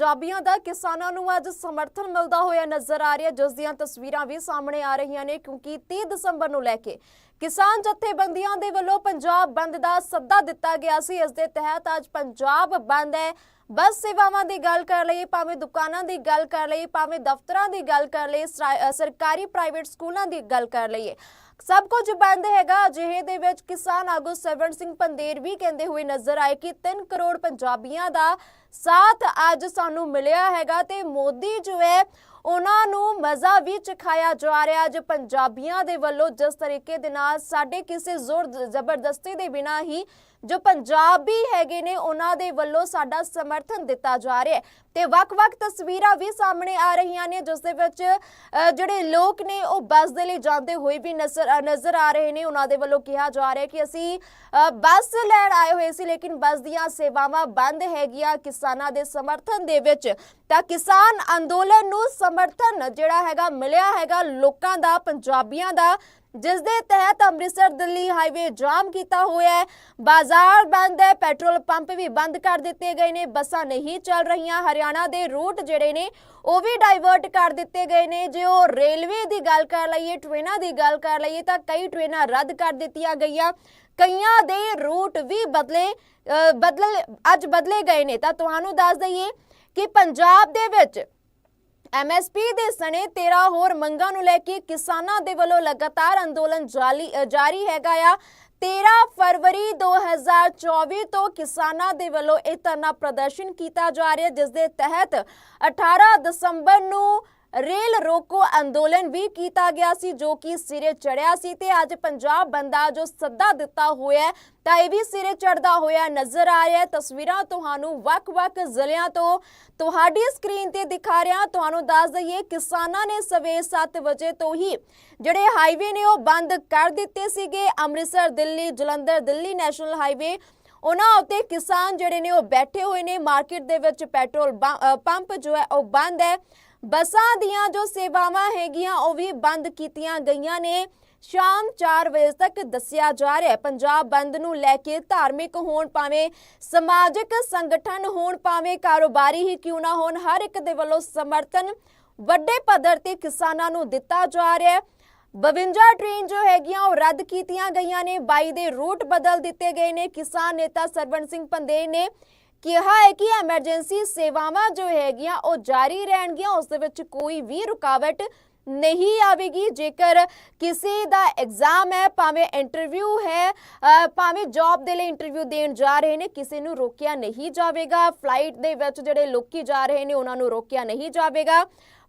ਪੰਜਾਬੀਆਂ ਦਾ ਕਿਸਾਨਾਂ ਨੂੰ ਅੱਜ ਸਮਰਥਨ ਮਿਲਦਾ ਹੋਇਆ ਨਜ਼ਰ ਆ ਰਿਹਾ। ਜਿਸ ਦੀਆਂ ਤਸਵੀਰਾਂ ਵੀ ਸਾਹਮਣੇ ਆ ਰਹੀਆਂ ਨੇ, ਕਿਉਂਕਿ 30 ਦਸੰਬਰ ਨੂੰ ਲੈ ਕੇ ਕਿਸਾਨ ਜਥੇਬੰਦੀਆਂ ਦੇ ਵੱਲੋਂ ਪੰਜਾਬ ਬੰਦ ਦਾ ਸੱਦਾ ਦਿੱਤਾ ਗਿਆ ਸੀ। ਇਸ ਦੇ ਤਹਿਤ ਅੱਜ ਪੰਜਾਬ ਬੰਦ ਹੈ। ਬੱਸ ਸੇਵਾਵਾਂ ਦੀ ਗੱਲ ਕਰ ਲਈਏ, ਭਾਵੇਂ ਦੁਕਾਨਾਂ ਦੀ ਗੱਲ ਕਰ ਲਈਏ, ਭਾਵੇਂ ਦਫ਼ਤਰਾਂ ਦੀ ਗੱਲ ਕਰ ਲਈਏ ਸਰਕਾਰੀ ਪ੍ਰਾਈਵੇਟ ਸਕੂਲਾਂ ਦੀ ਗੱਲ ਕਰ ਲਈਏ। ਸਭ ਕੁਝ ਬੰਦ ਹੈਗਾ। ਅਜਿਹੇ ਦੇ ਵਿੱਚ ਕਿਸਾਨ ਆਗੂ ਸਵਰਨ ਸਿੰਘ ਪੰਦੇਰ ਵੀ ਕਹਿੰਦੇ ਹੋਏ ਨਜ਼ਰ ਆਏ ਕਿ 3 ਕਰੋੜ ਪੰਜਾਬੀਆਂ ਦਾ ਸਾਥ ਅੱਜ ਸਾਨੂੰ ਮਿਲਿਆ ਹੈਗਾ ਤੇ ਮੋਦੀ ਜੋ ਹੈ, ਉਹਨਾਂ ਨੂੰ ਮਜ਼ਾ ਵੀ ਚਖਾਇਆ ਜਾ ਰਿਹਾ। ਅੱਜ ਪੰਜਾਬੀਆਂ ਦੇ ਵੱਲੋਂ ਜਿਸ ਤਰੀਕੇ ਦੇ ਨਾਲ ਸਾਡੇ ਕਿਸੇ ਜ਼ੋਰ ਜ਼ਬਰਦਸਤੀ ਦੇ ਬਿਨਾ ਹੀ ਜੋ ਪੰਜਾਬੀ ਹੈਗੇ ਨੇ, ਉਹਨਾਂ ਦੇ ਵੱਲੋਂ ਸਾਡਾ ਸਮਰਥਨ ਦਿੱਤਾ ਜਾ ਰਿਹਾ ਹੈ। ਤੇ ਵੱਖ-ਵੱਖ ਤਸਵੀਰਾਂ ਵੀ ਸਾਹਮਣੇ ਆ ਰਹੀਆਂ ਨੇ, ਜਿਸ ਦੇ ਵਿੱਚ ਜਿਹੜੇ ਲੋਕ ਨੇ, ਉਹ ਬੱਸ ਦੇ ਲਈ ਜਾਂਦੇ ਹੋਏ ਵੀ ਨਜ਼ਰ ਨਜ਼ਰ ਆ ਰਹੇ ਨੇ। ਉਹਨਾਂ ਦੇ ਵੱਲੋਂ ਕਿਹਾ ਜਾ ਰਿਹਾ ਕਿ ਅਸੀਂ ਬੱਸ ਲੈਣ ਆਏ ਹੋਏ ਸੀ, ਲੇਕਿਨ ਬੱਸ ਦੀਆਂ ਸੇਵਾਵਾਂ ਬੰਦ ਹੈਗੀਆਂ ਕਿਸਾਨਾਂ ਦੇ ਸਮਰਥਨ ਦੇ ਵਿੱਚ। ਤਾਂ ਕਿਸਾਨ ਅੰਦੋਲਨ ਨੂੰ ਸਮਰਥਨ ਜਿਹੜਾ ਹੈਗਾ, ਮਿਲਿਆ ਹੈਗਾ ਲੋਕਾਂ ਦਾ, ਪੰਜਾਬੀਆਂ ਦਾ। ਜਿਸ ਦੇ ਤਹਿਤ ਅੰਮ੍ਰਿਤਸਰ ਦਿੱਲੀ ਹਾਈਵੇ ਜਾਮ ਕੀਤਾ ਹੋਇਆ ਹੈ। ਬਾਜ਼ਾਰ ਬੰਦ ਹੈ ਪੈਟਰੋਲ ਪੰਪ ਵੀ ਬੰਦ ਕਰ ਦਿੱਤੇ ਗਏ ਨੇ ਬੱਸਾਂ ਨਹੀਂ ਚੱਲ ਰਹੀਆਂ ਹਰਿਆਣਾ ਦੇ ਰੂਟ ਜਿਹੜੇ ਨੇ ਉਹ ਵੀ ਡਾਈਵਰਟ ਕਰ ਦਿੱਤੇ ਗਏ ਨੇ। ਜੇ ਉਹ ਰੇਲਵੇ ਦੀ ਗੱਲ ਕਰ ਲਈਏ ਟ੍ਰੇਨਾਂ ਦੀ ਗੱਲ ਕਰ ਲਈਏ ਤਾਂ ਕਈ ਟ੍ਰੇਨਾਂ ਰੱਦ ਕਰ ਦਿੱਤੀਆਂ ਗਈਆਂ। ਕਈਆਂ ਦੇ ਰੂਟ ਵੀ ਬਦਲੇ ਅ, ਬਦਲ ਅੱਜ ਬਦਲੇ ਗਏ ਨੇ। ਤਾਂ ਤੁਹਾਨੂੰ ਦੱਸ ਦਈਏ ਕਿ ਪੰਜਾਬ ਦੇ ਵਿੱਚ ਐਮਐਸਪੀ ਦੇ ਸਣੇ 13 ਹੋਰ ਮੰਗਾਂ ਨੂੰ ਲੈ ਕੇ ਕਿਸਾਨਾਂ ਦੇ ਵੱਲੋਂ ਲਗਾਤਾਰ ਅੰਦੋਲਨ ਜਾਰੀ ਜਾਰੀ ਹੈਗਾ ਆ। 13 ਫਰਵਰੀ 2024 ਤੋਂ ਕਿਸਾਨਾਂ ਦੇ ਵੱਲੋਂ ਇਹ ਧਰਨਾ ਪ੍ਰਦਰਸ਼ਨ ਕੀਤਾ ਜਾ ਰਿਹਾ, ਜਿਸ ਦੇ ਤਹਿਤ 18 ਦਸੰਬਰ ਨੂੰ ਰੇਲ ਰੋਕੋ ਅੰਦੋਲਨ ਵੀ ਕੀਤਾ ਗਿਆ ਸੀ, ਜੋ ਕਿ ਸਿਰੇ ਚੜਿਆ ਸੀ ਤੇ ਅੱਜ ਪੰਜਾਬ ਬੰਦਾ ਜੋ ਸੱਦਾ ਦਿੱਤਾ ਹੋਇਆ ਤਾਂ ਇਹ ਵੀ ਸਿਰੇ ਚੜਦਾ ਹੋਇਆ ਨਜ਼ਰ ਆ ਰਿਹਾ ਤਸਵੀਰਾਂ ਤੁਹਾਨੂੰ ਵੱਖ-ਵੱਖ ਜ਼ਿਲ੍ਹਿਆਂ ਤੋਂ ਤੁਹਾਡੀ ਸਕਰੀਨ ਤੇ ਦਿਖਾ ਰਿਹਾ ਤੁਹਾਨੂੰ ਦੱਸ ਦਈਏ, ਕਿਸਾਨਾਂ ਨੇ ਸਵੇਰ 7 ਵਜੇ ਤੋਂ ਹੀ ਜਿਹੜੇ ਹਾਈਵੇ ਨੇ ਉਹ ਬੰਦ ਕਰ ਦਿੱਤੇ ਸੀਗੇ। ਅੰਮ੍ਰਿਤਸਰ, ਦਿੱਲੀ, ਜਲੰਧਰ, ਦਿੱਲੀ ਨੈਸ਼ਨਲ ਹਾਈਵੇ, ਉਹਨਾਂ ਉੱਤੇ ਕਿਸਾਨ ਜਿਹੜੇ ਨੇ ਉਹ ਬੈਠੇ ਹੋਏ ਨੇ। ਮਾਰਕੀਟ ਦੇ ਵਿੱਚ ਪੈਟਰੋਲ ਪੰਪ ਜੋ ਹੈ ਉਹ ਬੰਦ ਹੈ। ਬੱਸਾਂ ਦੀਆਂ ਜੋ ਸੇਵਾਵਾਂ ਹੈਗੀਆਂ, ਉਹ ਵੀ ਬੰਦ ਕੀਤੀਆਂ ਗਈਆਂ ਨੇ। ਸ਼ਾਮ 4 ਵਜੇ ਤੱਕ ਦੱਸਿਆ ਜਾ ਰਿਹਾ ਹੈ, ਪੰਜਾਬ ਬੰਦ ਨੂੰ ਲੈ ਕੇ ਧਾਰਮਿਕ ਹੋਣ ਭਾਵੇਂ ਸਮਾਜਿਕ ਸੰਗਠਨ ਹੋਣ, ਭਾਵੇਂ ਕਾਰੋਬਾਰੀ ਹੀ ਕਿਉਂ ਨਾ ਹੋਣ, ਹਰ ਇੱਕ ਦੇ ਵੱਲੋਂ ਸਮਰਥਨ ਵੱਡੇ ਪੱਧਰ ਤੇ ਕਿਸਾਨਾਂ ਨੂੰ ਦਿੱਤਾ ਜਾ ਰਿਹਾ ਹੈ। 52 ਟ੍ਰੇਨ ਜੋ ਹੈਗੀਆਂ, ਉਹ ਰੱਦ ਕੀਤੀਆਂ ਗਈਆਂ ਨੇ। 22 ਦੇ ਰੂਟ ਬਦਲ ਦਿੱਤੇ ਗਏ ਨੇ। ਕਿਸਾਨ ਨੇਤਾ ਸਰਵਣ ਸਿੰਘ ਪੰਦੇਰ ਨੇ ਕਿਹਾ ਹੈ ਕਿ ਐਮਰਜੈਂਸੀ ਸੇਵਾਵਾਂ ਜੋ ਹੈਗੀਆਂ ਉਹ ਜਾਰੀ ਰਹਿਣਗੀਆਂ, ਉਸ ਦੇ ਵਿੱਚ ਕੋਈ ਵੀ ਰੁਕਾਵਟ ਨਹੀਂ ਆਵੇਗੀ। ਜੇਕਰ ਕਿਸੇ ਦਾ ਐਗਜ਼ਾਮ ਹੈ, ਭਾਵੇਂ ਇੰਟਰਵਿਊ ਹੈ ਭਾਵੇਂ ਜੌਬ ਦੇ ਲਈ ਇੰਟਰਵਿਊ ਦੇਣ ਜਾ ਰਹੇ ਨੇ, ਕਿਸੇ ਨੂੰ ਰੋਕਿਆ ਨਹੀਂ ਜਾਵੇਗਾ। ਫਲਾਈਟ ਦੇ ਵਿੱਚ ਜਿਹੜੇ ਲੋਕੀ ਜਾ ਰਹੇ ਨੇ, ਉਹਨਾਂ ਨੂੰ ਰੋਕਿਆ ਨਹੀਂ ਜਾਵੇਗਾ।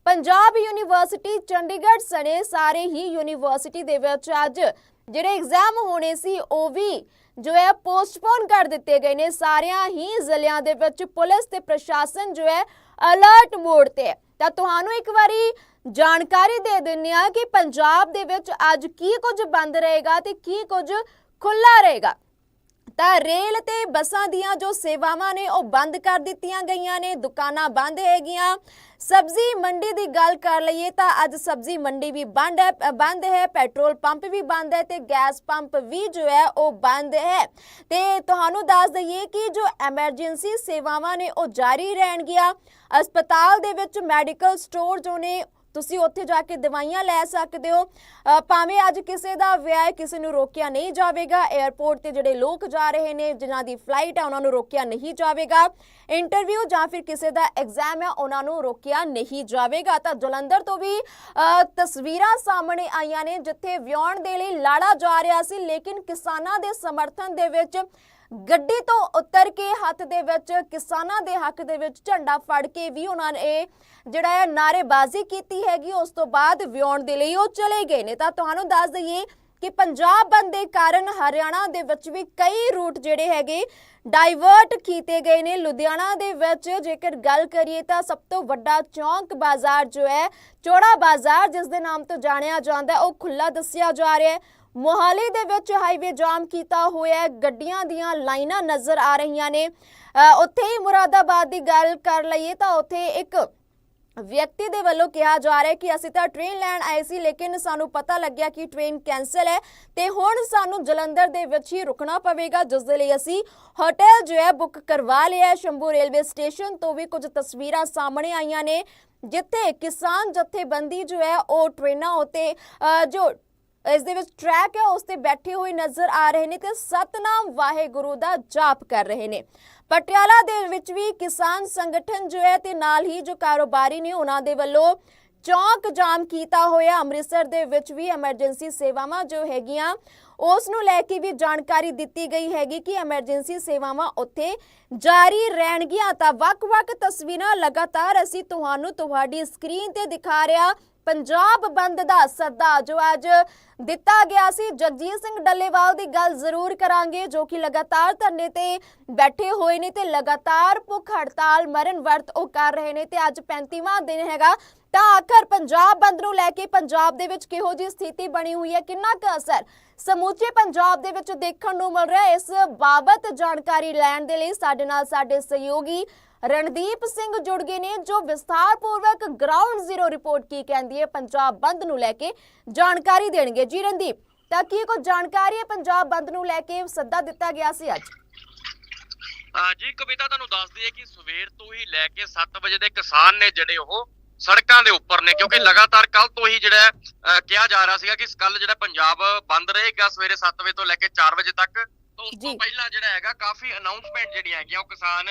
ਪੰਜਾਬ ਯੂਨੀਵਰਸਿਟੀ ਚੰਡੀਗੜ੍ਹ ਸਣੇ ਸਾਰੇ ਹੀ ਯੂਨੀਵਰਸਿਟੀ ਦੇ ਵਿੱਚ ਅੱਜ ਜਿਹੜੇ ਐਗਜ਼ਾਮ ਹੋਣੇ ਸੀ, ਉਹ ਵੀ ਜੋ ਹੈ ਪੋਸਟਪੋਨ ਕਰ ਦਿੱਤੇ ਗਏ ਨੇ। ਸਾਰਿਆਂ ਹੀ ਜ਼ਿਲ੍ਹਿਆਂ ਦੇ ਵਿੱਚ ਪੁਲਿਸ ਤੇ ਪ੍ਰਸ਼ਾਸਨ ਜੋ ਹੈ ਅਲਰਟ ਮੋਡ ਤੇ ਹੈ। ਤਾਂ ਤੁਹਾਨੂੰ ਇੱਕ ਵਾਰੀ ਜਾਣਕਾਰੀ ਦੇ ਦਿੰਨੇ ਆ ਕਿ ਪੰਜਾਬ ਦੇ ਵਿੱਚ ਅੱਜ ਕੀ ਕੁਝ ਬੰਦ ਰਹੇਗਾ ਤੇ ਕੀ ਕੁਝ ਖੁੱਲਾ ਰਹੇਗਾ। ਤਾਂ ਰੇਲ ਤੇ ਬੱਸਾਂ ਦੀਆਂ ਜੋ ਸੇਵਾਵਾਂ ਨੇ, ਉਹ ਬੰਦ ਕਰ ਦਿੱਤੀਆਂ ਗਈਆਂ ਨੇ। ਦੁਕਾਨਾਂ ਬੰਦ ਹੈਗੀਆਂ। ਸਬਜ਼ੀ ਮੰਡੀ ਦੀ ਗੱਲ ਕਰ ਲਈਏ ਤਾਂ ਅੱਜ ਸਬਜ਼ੀ ਮੰਡੀ ਵੀ ਬੰਦ ਹੈ ਬੰਦ ਹੈ, ਪੈਟਰੋਲ ਪੰਪ ਵੀ ਬੰਦ ਹੈ ਤੇ ਗੈਸ ਪੰਪ ਵੀ ਜੋ ਹੈ ਉਹ ਬੰਦ ਹੈ। ਤੇ ਤੁਹਾਨੂੰ ਦੱਸ ਦਈਏ ਕਿ ਜੋ ਐਮਰਜੈਂਸੀ ਸੇਵਾਵਾਂ ਨੇ ਉਹ ਜਾਰੀ ਰਹਿਣਗੀਆਂ। ਹਸਪਤਾਲ ਦੇ ਵਿੱਚ ਮੈਡੀਕਲ ਸਟੋਰ ਜੋ ਨੇ ਤੁਸੀਂ ਉੱਥੇ ਜਾ ਕੇ ਦਵਾਈਆਂ ਲੈ ਸਕਦੇ ਹੋ। ਭਾਵੇਂ ਅੱਜ ਕਿਸੇ ਦਾ ਵਿਆਹ ਹੈ, ਕਿਸੇ ਨੂੰ ਰੋਕਿਆ ਨਹੀਂ ਜਾਵੇਗਾ। 에ਅਰਪੋਰਟ ਤੇ ਜਿਹੜੇ ਲੋਕ ਜਾ ਰਹੇ ਨੇ ਜਿਨ੍ਹਾਂ ਦੀ ਫਲਾਈਟ ਹੈ ਉਹਨਾਂ ਨੂੰ ਰੋਕਿਆ ਨਹੀਂ ਜਾਵੇਗਾ। ਇੰਟਰਵਿਊ ਜਾਂ ਫਿਰ ਕਿਸੇ ਦਾ ਐਗਜ਼ਾਮ ਹੈ ਉਹਨਾਂ ਨੂੰ ਰੋਕਿਆ ਨਹੀਂ ਜਾਵੇਗਾ। ਤਾਂ ਜਲੰਧਰ ਤੋਂ ਵੀ ਤਸਵੀਰਾਂ ਸਾਹਮਣੇ ਆਈਆਂ ਨੇ ਜਿੱਥੇ ਵਿਆਹਣ ਦੇ ਲਈ ਲਾੜਾ ਜਾ ਰਿਹਾ ਸੀ ਲੇਕਿਨ ਕਿਸਾਨਾਂ ਦੇ ਸਮਰਥਨ ਦੇ ਵਿੱਚ ਗੱਡੀ ਤੋਂ ਉਤਰ ਕੇ ਹੱਥ ਦੇ ਵਿੱਚ, ਕਿਸਾਨਾਂ ਦੇ ਹੱਕ ਦੇ ਵਿੱਚ ਝੰਡਾ ਫੜ ਕੇ ਵੀ ਉਹਨਾਂ ਨੇ ਜਿਹੜਾ ਹੈ ਨਾਰੇਬਾਜ਼ੀ ਕੀਤੀ ਹੈਗੀ। ਉਸ ਤੋਂ ਬਾਅਦ ਵਿਆਉਣ ਦੇ ਲਈ ਉਹ ਚਲੇ ਗਏ ਨੇ। ਤਾਂ ਤੁਹਾਨੂੰ ਦੱਸ ਦਈਏ ਕਿ ਪੰਜਾਬ ਬੰਦ ਦੇ ਕਾਰਨ ਹਰਿਆਣਾ ਦੇ ਵਿੱਚ ਵੀ ਕਈ ਰੂਟ ਜਿਹੜੇ ਹੈਗੇ ਡਾਈਵਰਟ ਕੀਤੇ ਗਏ ਨੇ। ਲੁਧਿਆਣਾ ਦੇ ਵਿੱਚ ਜੇਕਰ ਗੱਲ ਕਰੀਏ ਤਾਂ ਸਭ ਤੋਂ ਵੱਡਾ ਚੌਂਕ ਬਾਜ਼ਾਰ ਜੋ ਹੈ, ਚੌੜਾ ਬਾਜ਼ਾਰ, ਜਿਸ ਦੇ ਨਾਮ ਤੋਂ ਜਾਣਿਆ ਜਾਂਦਾ, ਉਹ ਖੁੱਲਾ ਦੱਸਿਆ ਜਾ ਰਿਹਾ ਹੈ। ਮੋਹਾਲੀ ਦੇ ਵਿੱਚ ਹਾਈਵੇ ਜਾਮ ਕੀਤਾ ਹੋਇਆ ਗੱਡੀਆਂ ਦੀਆਂ ਲਾਈਨਾਂ ਨਜ਼ਰ ਆ ਰਹੀਆਂ ਨੇ। ਉੱਥੇ ਹੀ ਮੁਰਾਦਾਬਾਦ ਦੀ ਗੱਲ ਕਰ ਲਈਏ ਤਾਂ ਉੱਥੇ ਇੱਕ ਵਿਅਕਤੀ ਦੇ ਵੱਲੋਂ ਕਿਹਾ ਜਾ ਰਿਹਾ ਕਿ ਅਸੀਂ ਤਾਂ ਟ੍ਰੇਨ ਲੈਣ ਆਏ ਸੀ, ਲੇਕਿਨ ਸਾਨੂੰ ਪਤਾ ਲੱਗਿਆ ਕਿ ਟ੍ਰੇਨ ਕੈਂਸਲ ਹੈ ਤੇ ਹੁਣ ਸਾਨੂੰ ਜਲੰਧਰ ਦੇ ਵਿੱਚ ਹੀ ਰੁਕਣਾ ਪਵੇਗਾ, ਜਿਸ ਦੇ ਲਈ ਅਸੀਂ ਹੋਟਲ ਜੋ ਹੈ ਬੁੱਕ ਕਰਵਾ ਲਿਆ ਸ਼ੰਭੂ ਰੇਲਵੇ ਸਟੇਸ਼ਨ ਤੋਂ ਵੀ ਕੁਝ ਤਸਵੀਰਾਂ ਸਾਹਮਣੇ ਆਈਆਂ ਨੇ, ਜਿੱਥੇ ਕਿਸਾਨ ਜਥੇਬੰਦੀ ਜੋ ਹੈ ਉਹ ਟ੍ਰੇਨਾਂ ਉਤੇ ਜੋ ਇਸ ਦੇ ਵਿੱਚ ਟਰੈਕ ਹੈ, ਉਸ ਤੇ ਬੈਠੇ ਹੋਏ ਨਜ਼ਰ ਆ ਰਹੇ ਨੇ ਤੇ ਸਤਨਾਮ ਵਾਹਿਗੁਰੂ ਦਾ ਜਾਪ ਕਰ ਰਹੇ ਨੇ। ਪਟਿਆਲਾ ਦੇ ਵਿੱਚ ਵੀ ਕਿਸਾਨ ਸੰਗਠਨ ਜੋ ਹੈ ਤੇ ਨਾਲ ਹੀ ਜੋ ਕਾਰੋਬਾਰੀ ਨੇ, ਉਹਨਾਂ ਦੇ ਵੱਲੋਂ ਚੌਕ ਜਾਮ ਕੀਤਾ ਹੋਇਆ। ਅੰਮ੍ਰਿਤਸਰ ਦੇ ਵਿੱਚ ਵੀ ਐਮਰਜੈਂਸੀ ਸੇਵਾਵਾਂ ਜੋ ਹੈਗੀਆਂ, ਉਸ ਨੂੰ ਲੈ ਕੇ ਵੀ ਜਾਣਕਾਰੀ ਦਿੱਤੀ ਗਈ ਹੈਗੀ ਕਿ ਐਮਰਜੈਂਸੀ ਸੇਵਾਵਾਂ ਉੱਥੇ ਜਾਰੀ ਰਹਿਣਗੀਆਂ। ਤਾਂ ਵੱਖ-ਵੱਖ ਤਸਵੀਰਾਂ ਲਗਾਤਾਰ ਅਸੀਂ ਤੁਹਾਨੂੰ ਤੁਹਾਡੀ ਸਕਰੀਨ ਤੇ ਦਿਖਾ ਰਿਹਾ ਪੰਜਾਬ ਬੰਦ ਦਾ ਸੱਦਾ ਜੋ ਅੱਜ ਦਿੱਤਾ ਗਿਆ ਸੀ। ਜਗਜੀਤ ਸਿੰਘ ਡੱਲੇਵਾਲ ਦੀ ਗੱਲ ਜ਼ਰੂਰ ਕਰਾਂਗੇ, ਜੋ ਕਿ ਲਗਾਤਾਰ ਧਰਨੇ ਤੇ ਬੈਠੇ ਹੋਏ ਨੇ ਤੇ ਲਗਾਤਾਰ ਭੁੱਖ ਹੜਤਾਲ ਮਰਨ ਵਰਤ ਉਹ ਕਰ ਰਹੇ ਨੇ ਤੇ ਅੱਜ 35ਵਾਂ ਦਿਨ ਹੈਗਾ। ਤਾਂ ਆਖਰ ਪੰਜਾਬ ਬੰਦ ਨੂੰ ਲੈ ਕੇ ਪੰਜਾਬ ਦੇ ਵਿੱਚ ਕਿਹੋ ਜਿਹੀ ਸਥਿਤੀ ਬਣੀ ਹੋਈ ਹੈ? ਕਿੰਨਾ ਕੁ ਅਸਰ ਸਮੁੱਚੇ ਪੰਜਾਬ ਦੇ ਵਿੱਚ ਦੇਖਣ ਨੂੰ ਮਿਲ ਰਿਹਾ ਇਸ ਬਾਬਤ ਜਾਣਕਾਰੀ ਲੈਣ ਦੇ ਲਈ ਸਾਡੇ ਨਾਲ ਸਾਡੇ ਸਹਿਯੋਗੀ ਰਣਦੀਪ ਸਿੰਘ ਜੁੜ ਗਏ ਨੇ ਜੋ ਵਿਸਥਾਰਪੂਰਵਕ ਗਰਾਊਂਡ ਜ਼ੀਰੋ ਰਿਪੋਰਟ ਕੀ ਕਹਿੰਦੀ ਹੈ ਪੰਜਾਬ ਬੰਦ ਨੂੰ ਲੈ ਕੇ ਜਾਣਕਾਰੀ ਦੇਣਗੇ। ਜੀ ਰਣਦੀਪ ਤਾਂ ਕੀ ਕੋਈ ਜਾਣਕਾਰੀ ਹੈ ਪੰਜਾਬ ਬੰਦ ਨੂੰ ਲੈ ਕੇ ਸੱਦਾ ਦਿੱਤਾ ਗਿਆ ਸੀ ਅੱਜ? ਹਾਂ ਜੀ ਕਵਿਤਾ ਤੁਹਾਨੂੰ ਦੱਸ ਦਈਏ ਕਿ ਸਵੇਰ ਤੋਂ ਹੀ ਲੈ ਕੇ 7 ਵਜੇ ਦੇ ਕਿਸਾਨ ਨੇ ਜਿਹੜੇ ਉਹ ਸੜਕਾਂ ਦੇ ਉੱਪਰ ਨੇ ਕਿਉਂਕਿ ਲਗਾਤਾਰ ਕੱਲ ਤੋਂ ਹੀ ਜਿਹੜਾ ਹੈ, ਕਿਹਾ ਜਾ ਰਿਹਾ ਸੀਗਾ ਕਿ ਕੱਲ ਜਿਹੜਾ ਪੰਜਾਬ ਬੰਦ ਰਹੇਗਾ ਸਵੇਰੇ 7 ਵਜੇ ਤੋਂ ਲੈ ਕੇ 4 ਵਜੇ ਤੱਕ। ਤਾਂ ਉਸ ਜੀ। ਤੋਂ ਪਹਿਲਾਂ ਜਿਹੜਾ ਹੈਗਾ ਕਾਫੀ ਅਨਾਉਂਸਮੈਂਟ ਜਿਹੜੀਆਂ ਹੈਗੀਆਂ ਉਹ ਕਿਸਾਨ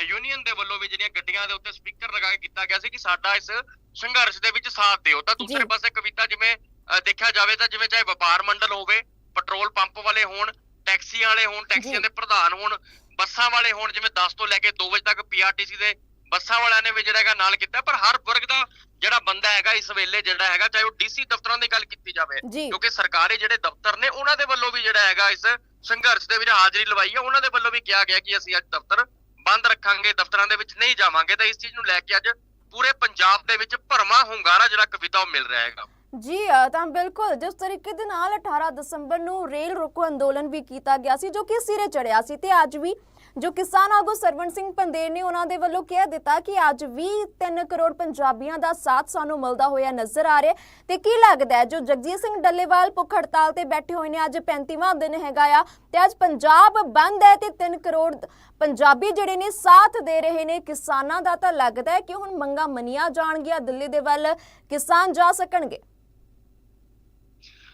ਯੂਨੀਅਨ ਦੇ ਵੱਲੋਂ ਵੀ ਜਿਹੜੀਆਂ ਗੱਡੀਆਂ ਦੇ ਉੱਤੇ ਸਪੀਕਰ ਲਗਾ ਕੇ ਕੀਤਾ ਗਿਆ ਸੀ ਕਿ ਸਾਡਾ ਇਸ ਸੰਘਰਸ਼ ਦੇ ਵਿੱਚ ਸਾਥ ਦਿਓ ਤਾਂ ਦੂਸਰੇ ਜੀ। ਪਾਸੇ ਕਵਿਤਾ ਜਿਵੇਂ ਦੇਖਿਆ ਜਾਵੇ ਤਾਂ ਜਿਵੇਂ ਚਾਹੇ ਵਪਾਰ ਮੰਡਲ ਹੋਵੇ ਪੈਟਰੋਲ ਪੰਪ ਵਾਲੇ ਹੋਣ ਟੈਕਸੀਆਂ ਵਾਲੇ ਹੋਣ ਟੈਕਸੀਆਂ ਜੀ। ਦੇ ਪ੍ਰਧਾਨ ਹੋਣ ਬੱਸਾਂ ਵਾਲੇ ਹੋਣ ਜਿਵੇਂ 10 ਤੋਂ ਲੈ ਕੇ 2 ਵਜੇ ਤੱਕ ਪੀਆਰਟੀਸੀ ਦੇ ਬੱਸਾਂ ਵਾਲਿਆਂ ਨੇ ਵੀ ਜਿਹੜਾ ਹੈਗਾ ਨਾਲ ਕੀਤਾ ਪਰ ਹਰ ਵਰਗ ਦਾ ਜਿਹੜਾ ਬੰਦਾ ਹੈਗਾ ਇਸ ਵੇਲੇ ਜਿਹੜਾ ਹੈਗਾ ਚਾਹੇ ਉਹ ਡੀਸੀ ਦਫ਼ਤਰਾਂ ਦੀ ਗੱਲ ਕੀਤੀ ਜਾਵੇ ਜੀ ਕਿਉਂਕਿ ਸਰਕਾਰੀ ਜਿਹੜੇ ਦਫ਼ਤਰ ਨੇ ਉਹਨਾਂ ਦੇ ਵੱਲੋਂ ਵੀ ਜਿਹੜਾ ਹੈਗਾ ਇਸ ਸੰਘਰਸ਼ ਦੇ ਵਿੱਚ ਹਾਜ਼ਰੀ ਲਵਾਈ ਹੈ ਉਹਨਾਂ ਦੇ ਵੱਲੋਂ ਵੀ ਕਿਹਾ ਗਿਆ ਕਿ ਅਸੀਂ ਅੱਜ ਦਫ਼ਤਰ ਬੰਦ ਰੱਖਾਂਗੇ, ਦਫ਼ਤਰਾਂ ਦੇ ਵਿੱਚ ਨਹੀਂ ਜਾਵਾਂਗੇ। ਤਾਂ ਇਸ ਚੀਜ਼ ਨੂੰ ਲੈ ਕੇ ਅੱਜ ਪੂਰੇ ਪੰਜਾਬ ਦੇ ਵਿੱਚ ਭਰਮਾ ਹੁੰਗਾਰਾ ਜਿਹੜਾ ਕਵਿਤਾ ਉਹ ਮਿਲ ਰਿਹਾ ਹੈਗਾ। ਜੀ ਤਾਂ ਬਿਲਕੁਲ ਜਿਸ ਤਰੀਕੇ ਦੇ ਨਾਲ 18 ਦਸੰਬਰ ਨੂੰ ਰੇਲ ਰੋਕੋ ਅੰਦੋਲਨ ਵੀ ਕੀਤਾ ਗਿਆ ਸੀ, ਜੋ ਕਿ ਸਿਰੇ ਚੜਿਆ ਸੀ ਤੇ ਅੱਜ ਵੀ ਜੋ ਕਿਸਾਨ ਆਗੂ ਸਰਵਣ ਸਿੰਘ ਪੰਦੇਰ ਨੇ ਉਹਨਾਂ ਦੇ ਵੱਲੋਂ ਕਹਿ ਦਿੱਤਾ ਕਿ ਅੱਜ ਵੀ 3 ਕਰੋੜ ਪੰਜਾਬੀਆਂ ਦਾ ਸਾਥ ਸਾਨੂੰ ਮਿਲਦਾ ਹੋਇਆ ਨਜ਼ਰ ਆ ਰਿਹਾ ਤੇ ਕੀ ਲੱਗਦਾ ਹੈ, ਜੋ ਜਗਜੀਤ ਸਿੰਘ ਡੱਲੇਵਾਲ ਭੁੱਖ ਹੜਤਾਲ ਤੇ ਬੈਠੇ ਹੋਏ ਨੇ, ਅੱਜ 35ਵਾਂ ਦਿਨ ਹੈਗਾ ਆ ਤੇ ਅੱਜ ਪੰਜਾਬ ਬੰਦ ਹੈ ਤੇ 3 ਕਰੋੜ ਪੰਜਾਬੀ ਜਿਹੜੇ ਨੇ ਸਾਥ ਦੇ ਰਹੇ ਨੇ। ਕਿਸਾਨਾਂ ਦਾ ਤਾਂ ਲੱਗਦਾ ਹੈ ਕਿ ਹੁਣ ਮੰਗਾ ਮੰਨੀਆਂ ਜਾਣਗੀਆਂ, ਦਿੱਲੀ ਦੇ ਵੱਲ ਕਿਸਾਨ ਜਾ ਸਕਣਗੇ।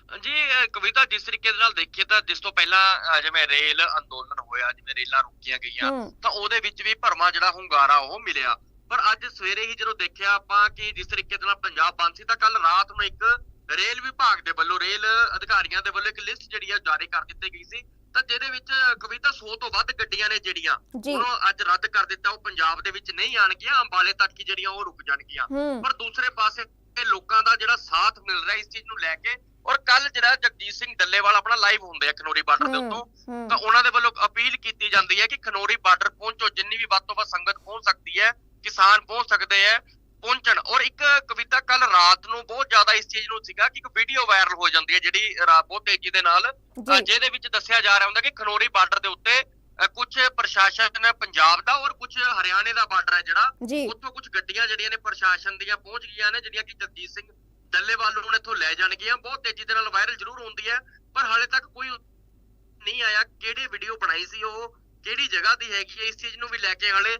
ਜੀ ਕਵਿਤਾ ਜਿਸ ਤਰੀਕੇ ਦੇ ਨਾਲ ਦੇਖੀਏ ਤਾਂ ਜਿਸ ਤੋਂ ਪਹਿਲਾਂ ਜਿਵੇਂ ਰੇਲ ਅੰਦੋਲਨ ਹੋਇਆ ਜਿਵੇਂ ਰੇਲਾਂ ਰੋਕੀਆਂ ਗਈਆਂ ਤਾਂ ਉਹਦੇ ਵਿੱਚ ਵੀ ਭਰਮਾ ਜਿਹੜਾ ਹੁੰਗਾਰਾ ਉਹ ਮਿਲਿਆ। ਪਰ ਅੱਜ ਸਵੇਰੇ ਹੀ ਜਦੋਂ ਦੇਖਿਆ ਆਪਾਂ ਕਿ ਜਿਸ ਤਰੀਕੇ ਦੇ ਨਾਲ ਪੰਜਾਬ ਬੰਦ ਸੀ ਤਾਂ ਕੱਲ ਰਾਤ ਨੂੰ ਇੱਕ ਰੇਲ ਵਿਭਾਗ ਦੇ ਵੱਲੋਂ ਰੇਲ ਅਧਿਕਾਰੀਆਂ ਦੇ ਵੱਲੋਂ ਇੱਕ ਲਿਸਟ ਜਿਹੜੀ ਆ ਜਾਰੀ ਕਰ ਦਿੱਤੀ ਗਈ ਸੀ। ਤਾਂ ਜਿਹਦੇ ਵਿੱਚ ਕਵਿਤਾ 100 ਤੋਂ ਵੱਧ ਗੱਡੀਆਂ ਨੇ ਜਿਹੜੀਆਂ ਜੀ। ਉਹਨੂੰ ਅੱਜ ਰੱਦ ਕਰ ਦਿੱਤਾ। ਉਹ ਪੰਜਾਬ ਦੇ ਵਿੱਚ ਨਹੀਂ ਆਣਗੀਆਂ ਅੰਬਾਲੇ ਤੱਕ ਹੀ ਜਿਹੜੀਆਂ ਉਹ ਰੁਕ ਜਾਣਗੀਆਂ। ਪਰ ਦੂਸਰੇ ਪਾਸੇ ਲੋਕਾਂ ਦਾ ਜਿਹੜਾ ਸਾਥ ਮਿਲ ਰਿਹਾ ਇਸ ਚੀਜ਼ ਨੂੰ ਲੈ ਕੇ ਔਰ ਕੱਲ ਜਿਹੜਾ ਜਗਜੀਤ ਸਿੰਘ ਡੱਲੇਵਾਲ ਆਪਣਾ ਲਾਈਵ ਹੁੰਦੇ ਆ ਖਨੋਰੀ ਬਾਰਡਰ ਦੇ ਉੱਤੋਂ। ਤਾਂ ਉਹਨਾਂ ਦੇ ਵੱਲੋਂ ਅਪੀਲ ਕੀਤੀ ਜਾਂਦੀ ਹੈ ਕਿ ਖਨੋਰੀ ਬਾਰਡਰ ਪਹੁੰਚੋ ਜਿੰਨੀ ਵੀ ਵੱਧ ਤੋਂ ਵੱਧ ਸੰਗਤ ਪਹੁੰਚ ਸਕਦੀ ਹੈ ਕਿਸਾਨ ਪਹੁੰਚ ਸਕਦੇ ਹੈ ਪਹੁੰਚਣ। ਔਰ ਇੱਕ ਕਵਿਤਾ ਕੱਲ ਰਾਤ ਨੂੰ ਬਹੁਤ ਜ਼ਿਆਦਾ ਇਸ ਚੀਜ਼ ਨੂੰ ਸੀਗਾ ਕਿ ਇੱਕ ਵੀਡੀਓ ਵਾਇਰਲ ਹੋ ਜਾਂਦੀ ਹੈ ਜਿਹੜੀ ਬਹੁਤ ਤੇਜ਼ੀ ਦੇ ਨਾਲ ਜਿਹਦੇ ਵਿੱਚ ਦੱਸਿਆ ਜਾ ਰਿਹਾ ਹੁੰਦਾ ਕਿ ਖਨੋਰੀ ਬਾਰਡਰ ਦੇ ਉੱਤੇ ਕੁਝ ਪ੍ਰਸ਼ਾਸਨ ਪੰਜਾਬ ਦਾ ਔਰ ਕੁਝ ਹਰਿਆਣੇ ਦਾ ਬਾਰਡਰ ਹੈ ਜਿਹੜਾ ਉੱਥੋਂ ਕੁਝ ਗੱਡੀਆਂ ਜਿਹੜੀਆਂ ਨੇ ਪ੍ਰਸ਼ਾਸਨ ਦੀਆਂ ਪਹੁੰਚ ਗਈਆਂ ਨੇ ਜਿਹੜੀਆਂ ਕਿ ਜਗਜੀਤ ਸਿੰਘ ਡੱਲੇਵਾਲ ਨੂੰ ਇੱਥੋਂ ਲੈ ਜਾਣਗੀਆਂ। ਬਹੁਤ ਤੇਜ਼ੀ ਦੇ ਨਾਲ ਵਾਇਰਲ ਜ਼ਰੂਰ ਹੁੰਦੀ ਹੈ, ਪਰ ਹਾਲੇ ਤੱਕ ਕੋਈ ਨਹੀਂ ਆਇਆ ਕਿਹੜੀ ਵੀਡੀਓ ਬਣਾਈ ਸੀ ਉਹ, ਕਿਹੜੀ ਜਗ੍ਹਾ ਦੀ ਹੈਗੀ ਹੈ, ਇਸ ਚੀਜ਼ ਨੂੰ ਵੀ ਲੈ ਕੇ ਹਾਲੇ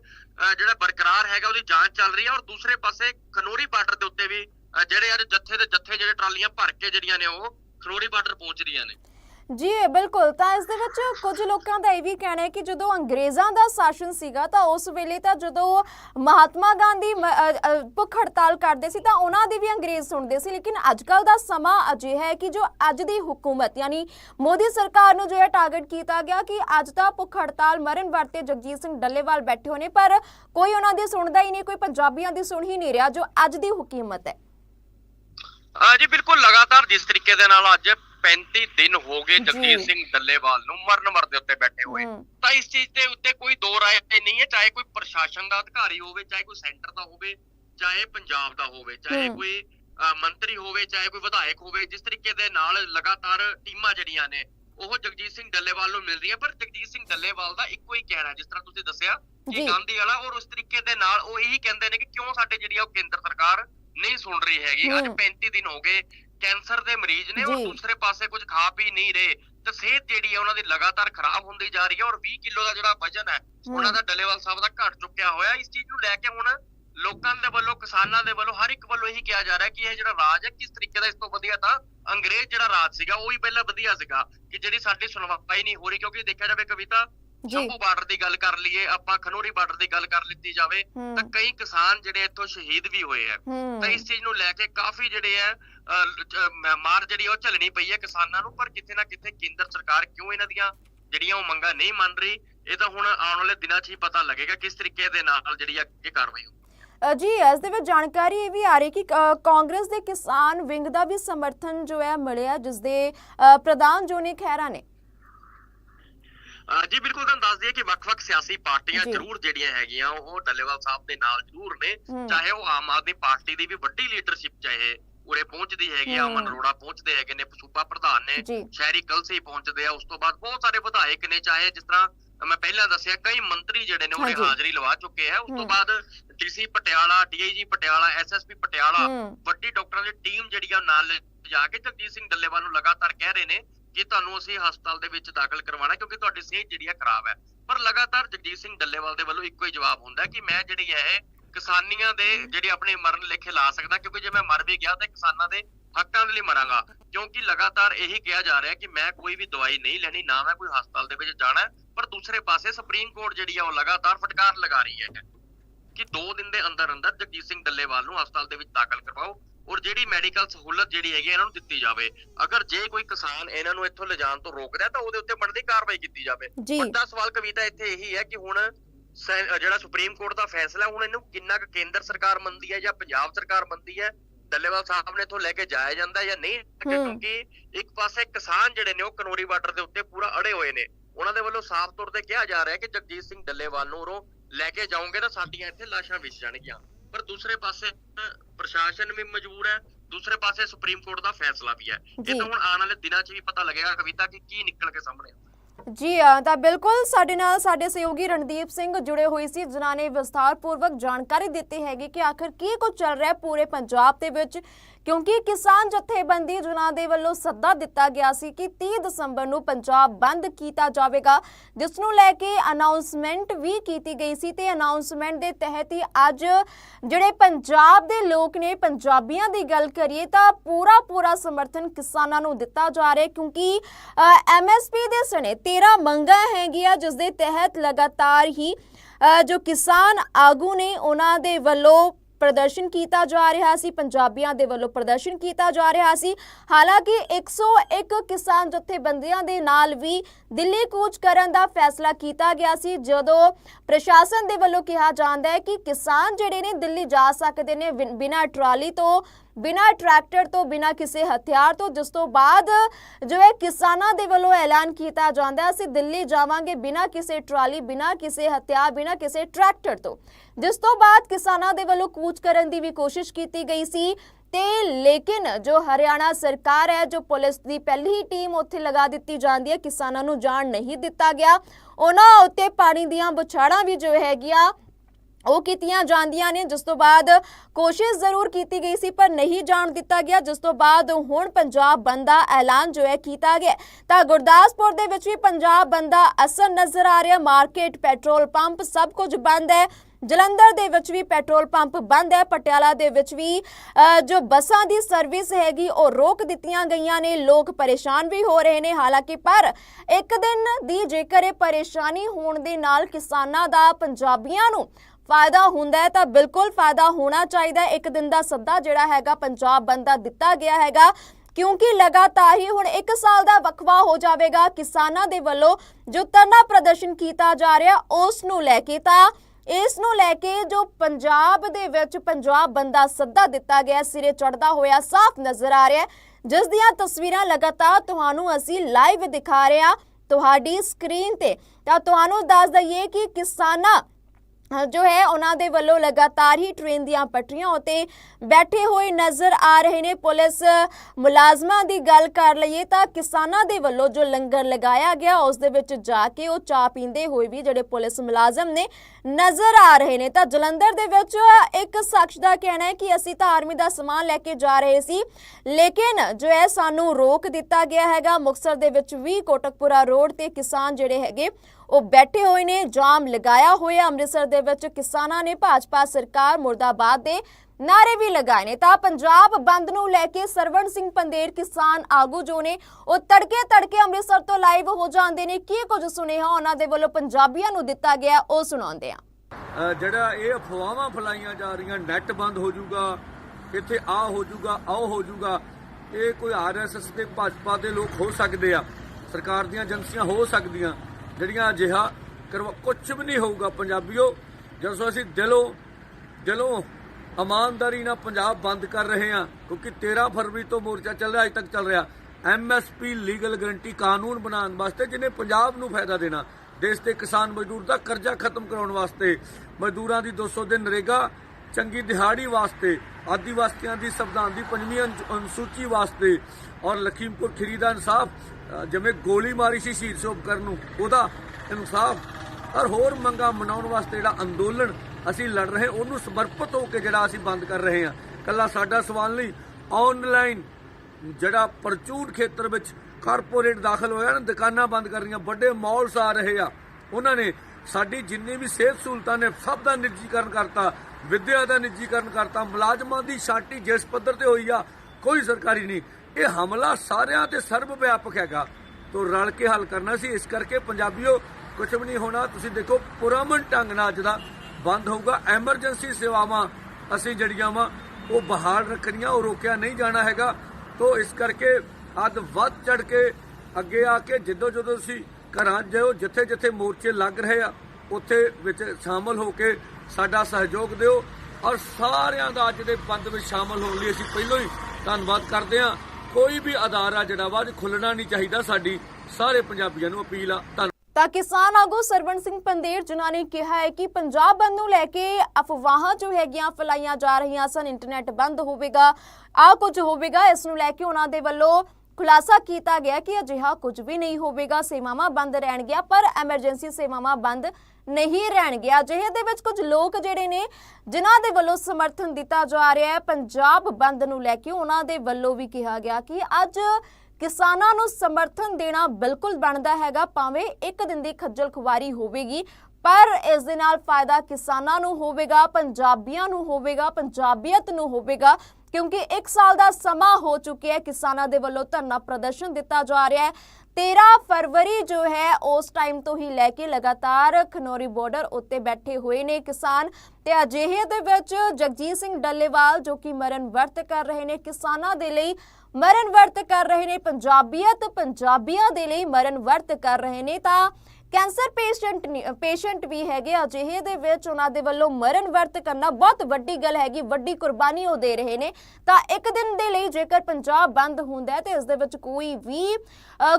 ਜਿਹੜਾ ਬਰਕਰਾਰ ਹੈਗਾ ਉਹਦੀ ਜਾਂਚ ਚੱਲ ਰਹੀ ਹੈ। ਔਰ ਦੂਸਰੇ ਪਾਸੇ ਖਨੋਰੀ ਬਾਰਡਰ ਦੇ ਉੱਤੇ ਵੀ ਜਿਹੜੇ ਅੱਜ ਜੱਥੇ ਦੇ ਜੱਥੇ ਜਿਹੜੇ ਟਰਾਲੀਆਂ ਭਰ ਕੇ ਜਿਹੜੀਆਂ ਨੇ ਉਹ ਖਨੋਰੀ ਬਾਰਡਰ ਪਹੁੰਚ ਰਹੀਆਂ ਨੇ। ਜੀ ਬਿਲਕੁਲ। ਤਾਂ ਇਸ ਦੇ ਵਿੱਚ ਕੁਝ ਲੋਕਾਂ ਦਾ ਇਹ ਵੀ ਕਹਿਣਾ ਹੈ ਕਿ ਜਦੋਂ ਅੰਗਰੇਜ਼ਾਂ ਦਾ ਸ਼ਾਸਨ ਸੀਗਾ, ਤਾਂ ਉਸ ਵੇਲੇ ਤਾਂ ਜਦੋਂ ਮਹਾਤਮਾ ਗਾਂਧੀ ਭੁੱਖ ਹੜਤਾਲ ਕਰਦੇ ਸੀ, ਤਾਂ ਉਹਨਾਂ ਦੀ ਵੀ ਅੰਗਰੇਜ਼ ਸੁਣਦੇ ਸੀ। ਲੇਕਿਨ ਅੱਜ ਦਾ ਸਮਾਂ ਅਜਿਹਾ ਹੈ ਕਿ ਜੋ ਅੱਜ ਦੀ ਹੁਕੂਮਤ, ਯਾਨੀ ਮੋਦੀ ਸਰਕਾਰ ਨੂੰ ਜੋ ਹੈ ਟਾਰਗੇਟ ਕੀਤਾ ਗਿਆ ਕਿ ਅੱਜ ਤਾਂ ਭੁੱਖ ਹੜਤਾਲ ਮਰਨ ਵਰਤੇ ਜਗਜੀਤ ਸਿੰਘ ਡੱਲੇਵਾਲ ਬੈਠੇ ਹੋਏ ਨੇ ਪਰ ਕੋਈ ਉਹਨਾਂ ਦੀ ਸੁਣਦਾ ਹੀ ਨਹੀਂ, ਕੋਈ ਪੰਜਾਬੀਆਂ ਦੀ ਸੁਣ ਹੀ ਨਹੀਂ ਰਿਹਾ ਜੋ ਅੱਜ ਦੀ ਹੁਕੂਮਤ ਹੈ। ਜੀ, ਬਿਲਕੁਲ ਲਗਾਤਾਰ ਜਿਸ ਤਰੀਕੇ ਦੇ ਨਾਲ ਅੱਜ 35 ਦਿਨ ਹੋ ਗਏ ਜੀ। ਜਗਜੀਤ ਸਿੰਘ ਡੱਲੇਵਾਲ ਨੂੰ ਮਰਨ ਮਰ ਦੇ ਉੱਤੇ ਬੈਠੇ ਹੋਏ। ਤਾਂ ਇਸ ਚੀਜ਼ ਦੇ ਉੱਤੇ ਕੋਈ ਦੋ ਰਾਏ ਨਹੀਂ ਹੈ ਚਾਹੇ ਕੋਈ ਪ੍ਰਸ਼ਾਸਨ ਦਾ ਅਧਿਕਾਰੀ ਹੋਵੇ ਚਾਹੇ ਕੋਈ ਸੈਂਟਰ ਦਾ ਹੋਵੇ ਚਾਹੇ ਪੰਜਾਬ ਦਾ ਹੋਵੇ ਚਾਹੇ। ਕੋਈ ਮੰਤਰੀ ਹੋਵੇ ਚਾਹੇ ਕੋਈ ਵਿਧਾਇਕ ਹੋਵੇ ਜਿਸ ਤਰੀਕੇ ਦੇ ਨਾਲ ਲਗਾਤਾਰ ਟੀਮਾਂ ਜਿਹੜੀਆਂ ਨੇ ਉਹ ਜਗਜੀਤ ਸਿੰਘ ਡੱਲੇਵਾਲ ਨੂੰ ਮਿਲ ਰਹੀਆਂ ਪਰ ਜਗਜੀਤ ਸਿੰਘ ਡੱਲੇਵਾਲ ਦਾ ਇੱਕੋ ਹੀ ਕਹਿਣਾ ਜਿਸ ਤਰ੍ਹਾਂ ਤੁਸੀਂ ਦੱਸਿਆ। ਕਿ ਗਾਂਧੀ ਵਾਲਾ ਔਰ ਉਸ ਤਰੀਕੇ ਦੇ ਨਾਲ ਉਹ ਇਹੀ ਕਹਿੰਦੇ ਨੇ ਕਿ ਕਿਉਂ ਸਾਡੇ ਜਿਹੜੀ ਉਹ ਕੇਂਦਰ ਸਰਕਾਰ ਨਹੀਂ ਸੁਣ ਰਹੀ ਹੈਗੀ ਅੱਜ ਹੂੰ। 35 ਦਿਨ ਹੋ ਗਏ ਕੈਂਸਰ ਦੇ ਮਰੀਜ਼ ਨੇ ਜੀ। ਦੂਸਰੇ ਪਾਸੇ ਕੁਝ ਖਾ ਪੀ ਨਹੀਂ ਰਹੇ। ਤੇ ਸਿਹਤ ਜਿਹੜੀ ਹੈ ਉਹਨਾਂ ਦੀ ਲਗਾਤਾਰ ਖਰਾਬ ਹੁੰਦੀ ਜਾ ਰਹੀ ਹੈ ਔਰ 20 ਕਿਲੋ ਦਾ ਜਿਹੜਾ ਵਜਨ ਹੈ ਉਹਨਾਂ ਦਾ ਡੱਲੇਵਾਲ ਸਾਹਿਬ ਦਾ ਘਟ ਚੁੱਕਿਆ ਹੋਇਆ। ਇਸ ਚੀਜ਼ ਨੂੰ ਲੈ ਕੇ ਹੁਣ ਲੋਕਾਂ ਦੇ ਵੱਲੋਂ ਕਿਸਾਨਾਂ ਦੇ ਵੱਲੋਂ ਹਰ ਇੱਕ ਵੱਲੋਂ ਇਹੀ ਕਿਹਾ ਜਾ ਰਿਹਾ ਕਿ ਇਹ ਜਿਹੜਾ ਰਾਜ ਹੈ ਕਿਸ ਤਰੀਕੇ ਦਾ ਇਸ ਤੋਂ ਵਧੀਆ ਤਾਂ ਅੰਗਰੇਜ਼ ਜਿਹੜਾ ਰਾਜ ਸੀਗਾ ਉਹ ਹੀ ਪਹਿਲਾਂ ਵਧੀਆ ਸੀਗਾ ਕਿ ਜਿਹੜੀ ਸਾਡੀ ਸੁਣਵਾਈ ਨਹੀਂ ਹੋ ਰਹੀ ਕਿਉਂਕਿ ਦੇਖਿਆ ਜਾਵੇ ਕਵਿਤਾ ਜੀ। ਸ਼ੰਭੂ ਬਾਰਡਰ ਦੀ ਗੱਲ ਕਰ ਲਈਏ ਆਪਾਂ ਖਨੋਰੀ ਬਾਰਡਰ ਦੀ ਗੱਲ ਕਰ ਲਿੱਤੀ ਜਾਵੇ ਹੂੰ। ਤਾਂ ਕਈ ਕਿਸਾਨ ਜਿਹੜੇ ਇੱਥੋਂ ਸ਼ਹੀਦ ਵੀ ਹੋਏ ਆ। ਹੂੰ। ਤਾਂ ਇਸ ਚੀਜ਼ ਨੂੰ ਲੈ ਕੇ ਕਾਫੀ ਜਿਹੜੇ ਆ ਮਾਰ ਜਿਹੜੀ ਉਹ ਝੱਲਣੀ ਪਈ ਹੈ ਕਿਸਾਨਾਂ ਨੂੰ ਪਰ ਕਿਤੇ ਨਾ ਕਿਤੇ ਕੇਂਦਰ ਸਰਕਾਰ ਕਿਉਂ ਇਹਨਾਂ ਦੀਆਂ ਜਿਹੜੀਆਂ ਉਹ ਮੰਗਾਂ ਨਹੀਂ ਮੰਨ ਰਹੀ ਇਹ ਤਾਂ ਹੁਣ ਆਉਣ ਵਾਲੇ ਦਿਨਾਂ 'ਚ ਹੀ ਪਤਾ ਲੱਗੇਗਾ ਕਿਸ ਤਰੀਕੇ ਦੇ ਨਾਲ ਜਿਹੜੀ ਅੱਗੇ ਕਾਰਵਾਈ ਹੋਊ ਅ, ਜੀ ਇਸ ਦੇ ਵਿੱਚ ਜਾਣਕਾਰੀ ਇਹ ਵੀ ਆ ਰਹੀ ਕਿ ਕਾਂਗਰਸ ਦੇ ਕਿਸਾਨ ਵਿੰਗ ਦਾ ਵੀ ਸਮਰਥਨ ਜੋ ਹੈ ਮਿਲਿਆ ਜਿਸ ਦੇ ਪ੍ਰਧਾਨ ਜੋਨੀ ਖਹਿਰਾ ਨੇ ਜੀ ਬਿਲਕੁਲ ਤੁਹਾਨੂੰ ਦੱਸ ਦਈਏ ਕਿ ਵੱਖ-ਵੱਖ ਸਿਆਸੀ ਪਾਰਟੀਆਂ। ਜ਼ਰੂਰ ਜਿਹੜੀਆਂ ਹੈਗੀਆਂ ਉਹ ਡੱਲੇਵਾਲ ਸਾਹਿਬ ਦੇ ਨਾਲ ਜ਼ਰੂਰ ਨੇ। ਚਾਹੇ ਉਹ ਆਮ ਆਦਮੀ ਪਾਰਟੀ ਦੀ ਵੀ ਵੱਡੀ ਲੀਡਰਸ਼ਿਪ ਚਾਹੇ ਉਰੇ ਪਹੁੰਚਦੀ ਹੈਗੀ ਆ। ਅਮਨ ਅਰੋੜਾ ਪਹੁੰਚਦੇ ਹੈਗੇ ਨੇ ਸੂਬਾ ਪ੍ਰਧਾਨ ਨੇ ਸ਼ਹਿਰੀ ਕਲਸੇ ਪਹੁੰਚਦੇ ਆ ਉਸ ਤੋਂ ਬਾਅਦ ਬਹੁਤ ਸਾਰੇ ਵਿਧਾਇਕ ਨੇ ਚਾਹੇ ਜਿਸ ਤਰ੍ਹਾਂ ਮੈਂ ਪਹਿਲਾਂ ਦੱਸਿਆ ਕਈ ਮੰਤਰੀ ਜਿਹੜੇ ਨੇ ਉਹਨੇ ਹਾਂਜੀ। ਹਾਜ਼ਰੀ ਲਵਾ ਚੁੱਕੇ ਆ ਉਸ ਤੋਂ। ਬਾਅਦ DC Patiala DIG Patiala SSP Patiala ਵੱਡੀ ਡਾਕਟਰਾਂ ਦੀ ਟੀਮ ਜਿਹੜੀ ਆ ਨਾਲ ਜਾ ਕੇ ਜਗਜੀਤ ਸਿੰਘ ਡੱਲੇਵਾਲ ਨੂੰ ਲਗਾਤਾਰ ਕਹਿ ਰਹੇ ਨੇ ਕਿ ਤੁਹਾਨੂੰ ਅਸੀਂ ਹਸਪਤਾਲ ਦੇ ਵਿੱਚ ਦਾਖਲ ਕਰਵਾਉਣਾ ਕਿਉਂਕਿ ਤੁਹਾਡੀ ਸਿਹਤ ਜਿਹੜੀ ਆ ਖਰਾਬ ਹੈ ਪਰ ਲਗਾਤਾਰ ਜਗਜੀਤ ਸਿੰਘ ਡੱਲੇਵਾਲ ਦੇ ਵੱਲੋਂ ਇੱਕੋ ਹੀ ਜਵਾਬ ਹੁੰਦਾ ਕਿ ਮੈਂ ਜਿਹੜੀ ਹੈ ਕਿਸਾਨੀਆਂ ਦੇ ਜਿਹੜੇ ਆਪਣੇ ਮਰਨ ਲੇਖੇ ਲਾ ਸਕਦਾ ਕਿਉਂਕਿ ਜੇ ਮੈਂ ਮਰ ਵੀ ਗਿਆ ਤਾਂ ਕਿਸਾਨਾਂ ਦੇ ਹੱਕਾਂ ਦੇ ਲਈ ਮਰਾਂਗਾ। ਕਿਉਂਕਿ ਲਗਾਤਾਰ ਇਹੀ ਕਿਹਾ ਜਾ ਰਿਹਾ ਕਿ ਮੈਂ ਕੋਈ ਵੀ ਦਵਾਈ ਨਹੀਂ ਲੈਣੀ ਨਾ ਮੈਂ ਕੋਈ ਹਸਪਤਾਲ ਦੇ ਵਿੱਚ ਜਾਣਾ। ਪਰ ਦੂਸਰੇ ਪਾਸੇ ਸੁਪਰੀਮ ਕੋਰਟ ਜਿਹੜੀ ਆ ਉਹ ਲਗਾਤਾਰ ਫਟਕਾਰ ਲਗਾ ਰਹੀ ਹੈ ਕਿ 2 ਦਿਨ ਦੇ ਅੰਦਰ ਅੰਦਰ ਜਗਜੀਤ ਸਿੰਘ ਡੱਲੇਵਾਲ ਨੂੰ ਹਸਪਤਾਲ ਦੇ ਵਿੱਚ ਦਾਖਲ ਕਰਵਾਓ ਔਰ ਜਿਹੜੀ ਮੈਡੀਕਲ ਸਹੂਲਤ ਜਿਹੜੀ ਹੈਗੀ ਇਹਨਾਂ ਨੂੰ ਦਿੱਤੀ ਜਾਵੇ। ਅਗਰ ਜੇ ਕੋਈ ਕਿਸਾਨ ਇਹਨਾਂ ਨੂੰ ਇੱਥੋਂ ਲਿਜਾਣ ਤੋਂ ਰੋਕ ਰਿਹਾ ਤਾਂ ਉਹਦੇ ਉੱਤੇ ਬਣਦੀ ਕਾਰਵਾਈ ਕੀਤੀ ਜਾਵੇ। ਵੱਡਾ ਸਵਾਲ ਕਵਿਤਾ ਇੱਥੇ ਇਹੀ ਹੈ ਕਿ ਹੁਣ ਜਿਹੜਾ ਸੁਪਰੀਮ ਕੋਰਟ ਦਾ ਫੈਸਲਾ ਹੁਣ ਇਹਨੂੰ ਕਿੰਨਾ ਕੁ ਕੇਂਦਰ ਸਰਕਾਰ ਮੰਨਦੀ ਹੈ ਜਾਂ ਪੰਜਾਬ ਸਰਕਾਰ ਮੰਨਦੀ ਹੈ ਡੱਲੇਵਾਲ ਸਾਹਿਬ ਨੇ ਇੱਥੋਂ ਲੈ ਕੇ ਜਾਇਆ ਜਾਂਦਾ ਜਾਂ ਨਹੀਂ। ਕਿਉਂਕਿ ਇੱਕ ਪਾਸੇ ਕਿਸਾਨ ਜਿਹੜੇ ਨੇ ਉਹ ਕਨੋਰੀ ਬਾਰਡਰ ਦੇ ਉੱਤੇ ਪੂਰਾ ਅੜੇ ਹੋਏ ਨੇ ਉਹਨਾਂ ਦੇ ਵੱਲੋਂ ਸਾਫ਼ ਤੌਰ ਤੇ ਕਿਹਾ ਜਾ ਰਿਹਾ ਹੈ ਕਿ ਜਗਜੀਤ ਸਿੰਘ ਡੱਲੇਵਾਲ ਨੂੰ ਉਰੋਂ ਲੈ ਕੇ ਜਾਓਗੇ ਤਾਂ ਸਾਡੀਆਂ ਇੱਥੇ ਲਾਸ਼ਾਂ ਵਿਛ ਜਾਣਗੀਆਂ ਪਰ ਦੂਸਰੇ ਪਾਸੇ ਪ੍ਰਸ਼ਾਸਨ ਵੀ ਮਜਬੂਰ ਹੈ ਦੂਸਰੇ ਪਾਸੇ ਸੁਪਰੀਮ ਕੋਰਟ ਦਾ ਫੈਸਲਾ ਵੀ ਹੈ। ਇਹ ਤਾਂ ਹੁਣ ਆਉਣ ਵਾਲੇ ਦਿਨਾਂ 'ਚ ਵੀ ਪਤਾ ਲੱਗੇਗਾ ਕਵਿਤਾ ਕਿ ਕੀ ਨਿਕਲ ਕੇ ਸਾਹਮਣੇ ਆਉਂਦਾ ਜੀ ਤਾਂ ਬਿਲਕੁਲ ਸਾਡੇ ਨਾਲ ਸਾਡੇ ਸਹਿਯੋਗੀ ਰਣਦੀਪ ਸਿੰਘ ਜੁੜੇ ਹੋਏ ਸੀ। ਜਿਨ੍ਹਾਂ ਨੇ ਵਿਸਥਾਰਪੂਰਵਕ ਜਾਣਕਾਰੀ ਦਿੱਤੀ ਹੈਗੀ ਕਿ ਆਖਰ ਕੀ ਕੁਝ ਚੱਲ ਰਿਹਾ ਪੂਰੇ ਪੰਜਾਬ ਦੇ ਵਿੱਚ। ਕਿਉਂਕਿ ਕਿਸਾਨ ਜਥੇਬੰਦੀ ਜਿਨ੍ਹਾਂ ਦੇ ਵੱਲੋਂ ਸੱਦਾ ਦਿੱਤਾ ਗਿਆ ਸੀ ਕਿ 30 ਦਸੰਬਰ ਨੂੰ ਪੰਜਾਬ ਬੰਦ ਕੀਤਾ ਜਾਵੇਗਾ, ਜਿਸ ਨੂੰ ਲੈ ਕੇ ਅਨਾਉਂਸਮੈਂਟ ਵੀ ਕੀਤੀ ਗਈ ਸੀ ਤੇ ਅਨਾਉਂਸਮੈਂਟ ਦੇ ਤਹਿਤ ਹੀ ਅੱਜ ਜਿਹੜੇ ਪੰਜਾਬ ਦੇ ਲੋਕ ਨੇ, ਪੰਜਾਬੀਆਂ ਦੀ ਗੱਲ ਕਰੀਏ ਤਾਂ ਪੂਰਾ ਪੂਰਾ ਸਮਰਥਨ ਕਿਸਾਨਾਂ ਨੂੰ ਦਿੱਤਾ ਜਾ ਰਿਹਾ ਹੈ ਕਿਉਂਕਿ ਐਮਐਸਪੀ ਦੇ ਸਣੇ 13 ਮੰਗਾਂ ਹੈਗੀਆਂ, ਜਿਸ ਦੇ ਤਹਿਤ ਲਗਾਤਾਰ ਹੀ ਜੋ ਕਿਸਾਨ ਆਗੂ ਨੇ, ਉਹਨਾਂ ਦੇ ਵੱਲੋਂ ਪ੍ਰਦਰਸ਼ਨ ਕੀਤਾ ਜਾ ਰਿਹਾ ਸੀ, ਪੰਜਾਬੀਆਂ ਦੇ ਵੱਲੋਂ ਪ੍ਰਦਰਸ਼ਨ ਕੀਤਾ ਜਾ ਰਿਹਾ ਸੀ। ਹਾਲਾਂਕਿ 101 ਕਿਸਾਨ ਜਥੇਬੰਦੀਆਂ ਦੇ ਨਾਲ ਵੀ ਦਿੱਲੀ ਕੂਚ ਕਰਨ ਦਾ ਫੈਸਲਾ ਕੀਤਾ ਗਿਆ ਸੀ। ਜਦੋਂ ਪ੍ਰਸ਼ਾਸਨ ਦੇ ਵੱਲੋਂ ਕਿਹਾ ਜਾਂਦਾ ਹੈ ਕਿ ਕਿਸਾਨ ਜਿਹੜੇ ਨੇ ਦਿੱਲੀ ਜਾ ਸਕਦੇ ਨੇ ਬਿਨਾਂ ਟਰਾਲੀ ਤੋਂ ਬਿਨਾਂ ਟਰੈਕਟਰ ਤੋਂ, ਬਿਨਾਂ ਕਿਸੇ ਹਥਿਆਰ ਤੋਂ, ਜਿਸ ਤੋਂ ਬਾਅਦ ਜੋ ਹੈ ਕਿਸਾਨਾਂ ਦੇ ਵੱਲੋਂ ਐਲਾਨ ਕੀਤਾ ਜਾਂਦਾ ਅਸੀਂ ਦਿੱਲੀ ਜਾਵਾਂਗੇ ਬਿਨਾਂ ਕਿਸੇ ਟਰਾਲੀ, ਬਿਨਾਂ ਕਿਸੇ ਹਥਿਆਰ, ਬਿਨਾਂ ਕਿਸੇ ਟਰੈਕਟਰ ਤੋਂ। ਜਿਸ ਤੋਂ ਬਾਅਦ ਕਿਸਾਨਾਂ ਦੇ ਵੱਲੋਂ ਕੂਚ ਕਰਨ ਦੀ ਵੀ ਕੋਸ਼ਿਸ਼ ਕੀਤੀ ਗਈ ਸੀ। ਤੇ ਲੇਕਿਨ ਜੋ ਹਰਿਆਣਾ ਸਰਕਾਰ ਹੈ, ਜੋ ਪੁਲਿਸ ਦੀ ਪਹਿਲੀ ਟੀਮ ਉੱਥੇ ਲਗਾ ਦਿੱਤੀ ਜਾਂਦੀ ਹੈ, ਕਿਸਾਨਾਂ ਨੂੰ ਜਾਣ ਨਹੀਂ ਦਿੱਤਾ ਗਿਆ। ਉਹਨਾਂ ਉੱਤੇ ਪਾਣੀ ਦੀਆਂ ਬੁਛਾੜਾਂ ਵੀ ਜੋ ਹੈਗੀਆਂ ਉਹ ਕੀਤੀਆਂ ਜਾਂਦੀਆਂ ਨੇ ਜਿਸ ਤੋਂ ਬਾਅਦ ਕੋਸ਼ਿਸ਼ ਜ਼ਰੂਰ ਕੀਤੀ ਗਈ ਸੀ ਪਰ ਨਹੀਂ ਜਾਣ ਦਿੱਤਾ ਗਿਆ। ਜਿਸ ਤੋਂ ਬਾਅਦ ਹੁਣ ਪੰਜਾਬ ਬੰਦ ਦਾ ਐਲਾਨ ਜੋ ਹੈ ਕੀਤਾ ਗਿਆ। ਤਾਂ ਗੁਰਦਾਸਪੁਰ ਦੇ ਵਿੱਚ ਵੀ ਪੰਜਾਬ ਬੰਦ ਦਾ ਅਸਰ ਨਜ਼ਰ ਆ ਰਿਹਾ। ਮਾਰਕੀਟ ਪੈਟਰੋਲ ਪੰਪ ਸਭ ਕੁਝ ਬੰਦ ਹੈ। ਜਲੰਧਰ ਦੇ ਵਿੱਚ ਵੀ ਪੈਟਰੋਲ ਪੰਪ ਬੰਦ ਹੈ। ਪਟਿਆਲਾ ਦੇ ਵਿੱਚ ਵੀ ਅ, ਜੋ ਬੱਸਾਂ ਦੀ ਸਰਵਿਸ ਹੈਗੀ ਉਹ ਰੋਕ ਦਿੱਤੀਆਂ ਗਈਆਂ ਨੇ। ਲੋਕ ਪਰੇਸ਼ਾਨ ਵੀ ਹੋ ਰਹੇ ਨੇ ਹਾਲਾਂਕਿ ਪਰ ਇੱਕ ਦਿਨ ਦੀ ਜੇਕਰ ਇਹ ਪਰੇਸ਼ਾਨੀ ਹੋਣ ਦੇ ਨਾਲ ਕਿਸਾਨਾਂ ਦਾ ਪੰਜਾਬੀਆਂ ਨੂੰ ਫਾਇਦਾ ਹੁੰਦਾ ਹੈ ਤਾਂ ਬਿਲਕੁਲ ਫਾਇਦਾ ਹੋਣਾ ਚਾਹੀਦਾ ਹੈ। ਇੱਕ ਦਿਨ ਦਾ ਸੱਦਾ ਜਿਹੜਾ ਹੈਗਾ ਪੰਜਾਬ ਬੰਦ ਦਾ ਦਿੱਤਾ ਗਿਆ ਹੈਗਾ। ਕਿਉਂਕਿ ਲਗਾਤਾਰ ਹੀ ਹੁਣ 1 ਸਾਲ ਦਾ ਵਕਫਾ ਹੋ ਜਾਵੇਗਾ। ਕਿਸਾਨਾਂ ਦੇ ਵੱਲੋਂ ਜੋ ਧਰਨਾ ਪ੍ਰਦਰਸ਼ਨ ਕੀਤਾ ਜਾ ਰਿਹਾ, ਉਸ ਨੂੰ ਲੈ ਕੇ ਤਾਂ ਇਸ ਨੂੰ ਲੈ ਕੇ ਜੋ ਪੰਜਾਬ ਦੇ ਵਿੱਚ ਪੰਜਾਬ ਬੰਦਾ ਸੱਦਾ ਦਿੱਤਾ ਗਿਆ, ਸਿਰੇ ਚੜਦਾ ਹੋਇਆ ਸਾਫ਼ ਨਜ਼ਰ ਆ ਰਿਹਾ ਜਿਸ ਦੀਆਂ ਤਸਵੀਰਾਂ ਲਗਾਤਾਰ ਤੁਹਾਨੂੰ ਅਸੀਂ ਲਾਈਵ ਦਿਖਾ ਰਹੇ ਹਾਂ। ਤੁਹਾਡੀ ਸਕਰੀਨ ਤੇ ਤਾਂ ਤੁਹਾਨੂੰ ਦੱਸ ਦਈਏ ਕਿ ਕਿਸਾਨਾਂ ਜੋ ਹੈ, ਉਹਨਾਂ ਦੇ ਵੱਲੋਂ ਲਗਾਤਾਰ ਹੀ ਟ੍ਰੇਨ ਦੀਆਂ ਪਟਰੀਆਂ ਉੱਤੇ ਬੈਠੇ ਹੋਏ ਨਜ਼ਰ ਆ ਰਹੇ ਨੇ। ਪੁਲਿਸ ਮੁਲਾਜ਼ਮਾਂ ਦੀ ਗੱਲ ਕਰ ਲਈਏ ਤਾਂ ਕਿਸਾਨਾਂ ਦੇ ਵੱਲੋਂ ਜੋ ਲੰਗਰ ਲਗਾਇਆ ਗਿਆ, ਉਸ ਦੇ ਵਿੱਚ ਜਾ ਕੇ ਉਹ ਚਾਹ ਪੀਂਦੇ ਹੋਏ ਵੀ ਜਿਹੜੇ ਪੁਲਿਸ ਮੁਲਾਜ਼ਮ ਨੇ ਨਜ਼ਰ ਆ ਰਹੇ ਨੇ। ਤਾਂ ਜਲੰਧਰ ਦੇ ਵਿੱਚ ਇੱਕ ਸ਼ਖਸ ਦਾ ਕਹਿਣਾ ਹੈ ਕਿ ਅਸੀਂ ਤਾਂ ਆਰਮੀ ਦਾ ਸਮਾਨ ਲੈ ਕੇ ਜਾ ਰਹੇ ਸੀ, ਲੇਕਿਨ ਜੋ ਹੈ, ਸਾਨੂੰ ਰੋਕ ਦਿੱਤਾ ਗਿਆ ਹੈਗਾ। ਮੁਕਤਸਰ ਦੇ ਵਿੱਚ ਵੀ ਕੋਟਕਪੁਰਾ ਰੋਡ ਤੇ ਕਿਸਾਨ ਜਿਹੜੇ ਹੈਗੇ ਉਹ ਬੈਠੇ ਹੋਏ ਨੇ, ਜਾਮ ਲਗਾਇਆ ਹੋਇਆ ਅੰਮ੍ਰਿਤਸਰ ਦੇ ਵਿੱਚ। ਕਿਸਾਨਾਂ ਨੇ ਭਾਜਪਾ ਸਰਕਾਰ ਮੁਰਦਾਬਾਦ ਦੇ ਨਾਰੇ ਵੀ ਲਗਾਏ ਨੇ। ਤਾਂ ਪੰਜਾਬ ਬੰਦ ਨੂੰ ਲੈ ਕੇ ਸਰਵਣ ਸਿੰਘ ਪੰਦੇਰ, ਕਿਸਾਨ ਆਗੂ ਜੋ ਨੇ, ਉਹ ਤੜਕੇ ਤੜਕੇ ਅੰਮ੍ਰਿਤਸਰ ਤੋਂ ਲਾਈਵ ਹੋ ਜਾਂਦੇ ਨੇ। ਕੀ ਕੁਝ ਸੁਨੇਹਾ ਉਹਨਾਂ ਦੇ ਵੱਲੋਂ ਪੰਜਾਬੀਆਂ ਨੂੰ ਦਿੱਤਾ ਗਿਆ, ਉਹ ਸੁਣਾਉਂਦੇ ਆ ਜਿਹੜਾ ਇਹ ਅਫਵਾਹਾਂ ਫਲਾਈਆਂ ਜਾ ਰਹੀਆਂ, ਨੈਟ ਬੰਦ ਹੋ ਜਾਊਗਾ, ਇੱਥੇ ਆ ਹੋ ਜਾਊਗਾ ਆਹ ਹੋ ਜਾਊਗਾ, ਇਹ ਕੋਈ ਆਰਐਸਐਸ ਤੇ ਭਾਜਪਾ ਦੇ ਲੋਕ ਹੋ ਸਕਦੇ ਆ। ਸਰਕਾਰ ਦੀਆਂ ਏਜੰਸੀਆਂ ਹੋ ਸਕਦੀਆਂ। ਜਿਹੜੀਆਂ ਅਜਿਹਾ ਕਰਵਾ ਕੁਝ ਵੀ ਨਹੀਂ ਹੋਊਗਾ ਪੰਜਾਬੀਓ। ਜਦੋਂ ਅਸੀਂ ਦਿਲੋਂ ਦਿਲੋਂ ਇਮਾਨਦਾਰੀ ਨਾਲ ਪੰਜਾਬ ਬੰਦ ਕਰ ਰਹੇ ਹਾਂ, ਕਿਉਂਕਿ 13 ਫਰਵਰੀ ਤੋਂ ਮੋਰਚਾ ਚੱਲ ਰਿਹਾ, ਅਜੇ ਤੱਕ ਚੱਲ ਰਿਹਾ। ਐਮਐਸਪੀ ਲੀਗਲ ਗਰੰਟੀ ਕਾਨੂੰਨ ਬਣਾਉਣ ਵਾਸਤੇ ਜਿਹਨੇ ਪੰਜਾਬ ਨੂੰ ਫਾਇਦਾ ਦੇਣਾ, ਦੇਸ਼ ਦੇ ਕਿਸਾਨ ਮਜ਼ਦੂਰ ਦਾ ਕਰਜ਼ਾ ਖਤਮ ਕਰਾਉਣ ਵਾਸਤੇ, ਮਜ਼ਦੂਰਾਂ ਦੀ 200 ਦਿਨ ਨਰੇਗਾ, ਚੰਗੀ ਦਿਹਾੜੀ ਵਾਸਤੇ, ਆਦੀਵਾਸੀਆਂ ਦੀ ਸੰਵਿਧਾਨ ਦੀ ਪੰਜਵੀਂ ਅਨੁਸੂਚੀ ਵਾਸਤੇ ਔਰ ਲਖੀਮਪੁਰ ਖੀਰੀ ਦਾ ਇਨਸਾਫ ਜਿਵੇਂ ਗੋਲੀ ਮਾਰੀ ਸੀ ਸ਼ਹੀਦ ਸ਼ੋਭਕਰ ਨੂੰ, ਉਹਦਾ ਇਨਸਾਫ। ਔਰ ਹੋਰ ਮੰਗਾਂ ਮਨਾਉਣ ਵਾਸਤੇ ਜਿਹੜਾ ਅੰਦੋਲਨ ਅਸੀਂ ਲੜ ਰਹੇ, ਉਹਨੂੰ ਸਮਰਪਿਤ ਹੋ ਕੇ ਜਿਹੜਾ ਅਸੀਂ ਬੰਦ ਕਰ ਰਹੇ ਹਾਂ। ਕੱਲਾ ਸਾਡਾ ਸਵਾਲ ਨਹੀਂ ਆਨਲਾਈਨ ਜਿਹੜਾ ਪਰਚੂਨ ਖੇਤਰ ਵਿੱਚ ਕਾਰਪੋਰੇਟ ਦਾਖਲ ਹੋਇਆ ਨਾ, ਦੁਕਾਨਾਂ ਬੰਦ ਕਰ ਰਹੀਆਂ ਵੱਡੇ ਮਾਲਸ ਆ ਰਹੇ ਆ, ਉਹਨਾਂ ਨੇ ਸਾਡੀ ਜਿੰਨੀ ਵੀ ਸਿਹਤ ਸਹੂਲਤਾਂ ਨੇ, ਸਭ ਦਾ ਨਿੱਜੀਕਰਨ ਕਰਤਾ, ਵਿੱਦਿਆ ਦਾ ਨਿੱਜੀਕਰਨ ਕਰਤਾ, ਮੁਲਾਜ਼ਮਾਂ ਦੀ ਛਾਂਟੀ ਜਿਸ ਪੱਧਰ ਤੇ ਹੋਈ ਆ, ਕੋਈ ਸਰਕਾਰੀ ਨਹੀਂ। ਇਹ ਹਮਲਾ ਸਾਰਿਆਂ ਤੇ ਸਰਬ ਵਿਆਪਕ ਹੈਗਾ। ਤੋਂ ਰਲ ਕੇ ਹੱਲ ਕਰਨਾ ਸੀ। ਇਸ ਕਰਕੇ ਪੰਜਾਬੀਓ ਕੁਝ ਵੀ ਨਹੀਂ ਹੋਣਾ, ਤੁਸੀਂ ਦੇਖੋ ਪੁਰਾਮਨ ਢੰਗ ਨਾਲ ਅੱਜ ਦਾ ਬੰਦ ਹੋਊਗਾ। ਐਮਰਜੈਂਸੀ ਸੇਵਾਵਾਂ ਅਸੀਂ ਜਿਹੜੀਆਂ ਵਾ, ਉਹ ਬਹਾਲ ਰੱਖਣੀਆਂ, ਉਹ ਰੋਕਿਆ ਨਹੀਂ ਜਾਣਾ ਹੈਗਾ। ਤੋਂ ਇਸ ਕਰਕੇ ਅੱਧ ਵੱਧ ਚੜ ਕੇ ਅੱਗੇ ਆ ਕੇ ਜਿੱਦੋਂ ਜਦੋਂ ਤੁਸੀਂ ਘਰਾਂ 'ਚ ਜਾਓ, ਜਿੱਥੇ ਜਿੱਥੇ ਮੋਰਚੇ ਲੱਗ ਰਹੇ ਆ, ਉੱਥੇ ਵਿੱਚ ਸ਼ਾਮਲ ਹੋ ਕੇ ਸਾਡਾ ਸਹਿਯੋਗ ਦਿਓ। ਔਰ ਸਾਰਿਆਂ ਦਾ ਅੱਜ ਦੇ ਬੰਦ ਵਿੱਚ ਸ਼ਾਮਲ ਹੋਣ ਲਈ ਅਸੀਂ ਪਹਿਲਾਂ ਹੀ ਧੰਨਵਾਦ ਕਰਦੇ ਹਾਂ। ਕੋਈ ਵੀ ਅਦਾਰਾ ਜਿਹੜਾ ਵਾ ਖੁੱਲਣਾ ਨਹੀਂ ਚਾਹੀਦਾ ਸਾਡੀ, ਸਾਰੇ ਪੰਜਾਬੀਆਂ ਨੂੰ ਅਪੀਲ ਆ ਤਾਂ ਕਿਸਾਨ ਆਗੂ ਸਰਵਣ ਸਿੰਘ ਪੰਦੇਰ ਜਿਨ੍ਹਾਂ ਨੇ ਕਿਹਾ ਹੈ ਕਿ ਪੰਜਾਬ ਬੰਦ ਨੂੰ ਲੈ ਕੇ ਅਫਵਾਹਾਂ ਜੋ ਹੈਗੀਆਂ ਫੈਲਾਈਆਂ ਜਾ ਰਹੀਆਂ ਸਨ ਇੰਟਰਨੈਟ ਬੰਦ ਹੋਵੇਗਾ, ਆ ਕੁਝ ਹੋਵੇਗਾ, ਇਸ ਨੂੰ ਲੈ ਕੇ ਉਹਨਾਂ ਦੇ ਵੱਲੋਂ ਖੁਲਾਸਾ ਕੀਤਾ ਗਿਆ ਕਿ ਅਜਿਹਾ ਕੁਝ ਵੀ ਨਹੀਂ ਹੋਵੇਗਾ, ਸੇਵਾਵਾਂ ਬੰਦ ਰਹਿਣਗੀਆਂ, ਪਰ ਐਮਰਜੈਂਸੀ ਸੇਵਾਵਾਂ ਬੰਦ ਨਹੀਂ ਰਹਿਣਗੀਆਂ ਅਜਿਹੇ ਦੇ ਵਿੱਚ ਕੁਝ ਲੋਕ ਜਿਹੜੇ ਨੇ, ਜਿਨ੍ਹਾਂ ਦੇ ਵੱਲੋਂ ਸਮਰਥਨ ਦਿੱਤਾ ਜਾ ਰਿਹਾ ਹੈ, ਪੰਜਾਬ ਬੰਦ ਨੂੰ ਲੈ ਕੇ ਉਹਨਾਂ ਦੇ ਵੱਲੋਂ ਵੀ ਕਿਹਾ ਗਿਆ ਕਿ ਅੱਜ ਕਿਸਾਨਾਂ ਨੂੰ ਸਮਰਥਨ ਦੇਣਾ ਬਿਲਕੁਲ ਬਣਦਾ ਹੈਗਾ, ਭਾਵੇਂ ਇੱਕ ਦਿਨ ਦੀ ਖੱਜਲ ਖੁਆਰੀ ਹੋਵੇਗੀ, ਪਰ ਇਸ ਦੇ ਨਾਲ ਫਾਇਦਾ ਕਿਸਾਨਾਂ ਨੂੰ ਹੋਵੇਗਾ, ਪੰਜਾਬੀਆਂ ਨੂੰ ਹੋਵੇਗਾ, ਪੰਜਾਬੀਅਤ ਨੂੰ ਹੋਵੇਗਾ, ਕਿਉਂਕਿ 1 ਸਾਲ ਦਾ ਸਮਾਂ ਹੋ ਚੁੱਕਿਆ ਹੈ, ਕਿਸਾਨਾਂ ਦੇ ਵੱਲੋਂ ਧਰਨਾ ਪ੍ਰਦਰਸ਼ਨ ਦਿੱਤਾ ਜਾ ਰਿਹਾ ਹੈ। 13 ਫਰਵਰੀ ਜੋ ਹੈ, ਉਸ ਟਾਈਮ ਤੋਂ ਹੀ ਲੈ ਕੇ ਲਗਾਤਾਰ ਖਨੌਰੀ ਬਾਰਡਰ ਉੱਤੇ ਬੈਠੇ ਹੋਏ ਨੇ ਕਿਸਾਨ ਤੇ ਅਜਿਹੇ ਦੇ ਵਿੱਚ ਜਗਜੀਤ ਸਿੰਘ ਡੱਲੇਵਾਲ ਜੋ ਕਿ ਮਰਨ ਵਰਤ ਕਰ ਰਹੇ ਨੇ, ਕਿਸਾਨਾਂ ਦੇ ਲਈ ਮਰਨ ਵਰਤ ਕਰ ਰਹੇ ਨੇ, ਪੰਜਾਬੀਅਤ ਪੰਜਾਬੀਆਂ ਦੇ ਲਈ ਮਰਨ ਵਰਤ ਕਰ ਰਹੇ ਨੇ ਤਾਂ ਕੈਂਸਰ ਪੇਸ਼ੈਂਟ ਪੇਸ਼ੈਂਟ ਵੀ ਹੈਗੇ ਅਜਿਹੇ ਦੇ ਵਿੱਚ ਉਹਨਾਂ ਦੇ ਵੱਲੋਂ ਮਰਨ ਵਰਤ ਕਰਨਾ ਬਹੁਤ ਵੱਡੀ ਗੱਲ ਹੈਗੀ, ਵੱਡੀ ਕੁਰਬਾਨੀ ਉਹ ਦੇ ਰਹੇ ਨੇ। ਤਾਂ ਇੱਕ ਦਿਨ ਦੇ ਲਈ ਜੇਕਰ ਪੰਜਾਬ ਬੰਦ ਹੁੰਦਾ ਹੈ ਤੇ ਇਸ ਦੇ ਵਿੱਚ ਕੋਈ ਵੀ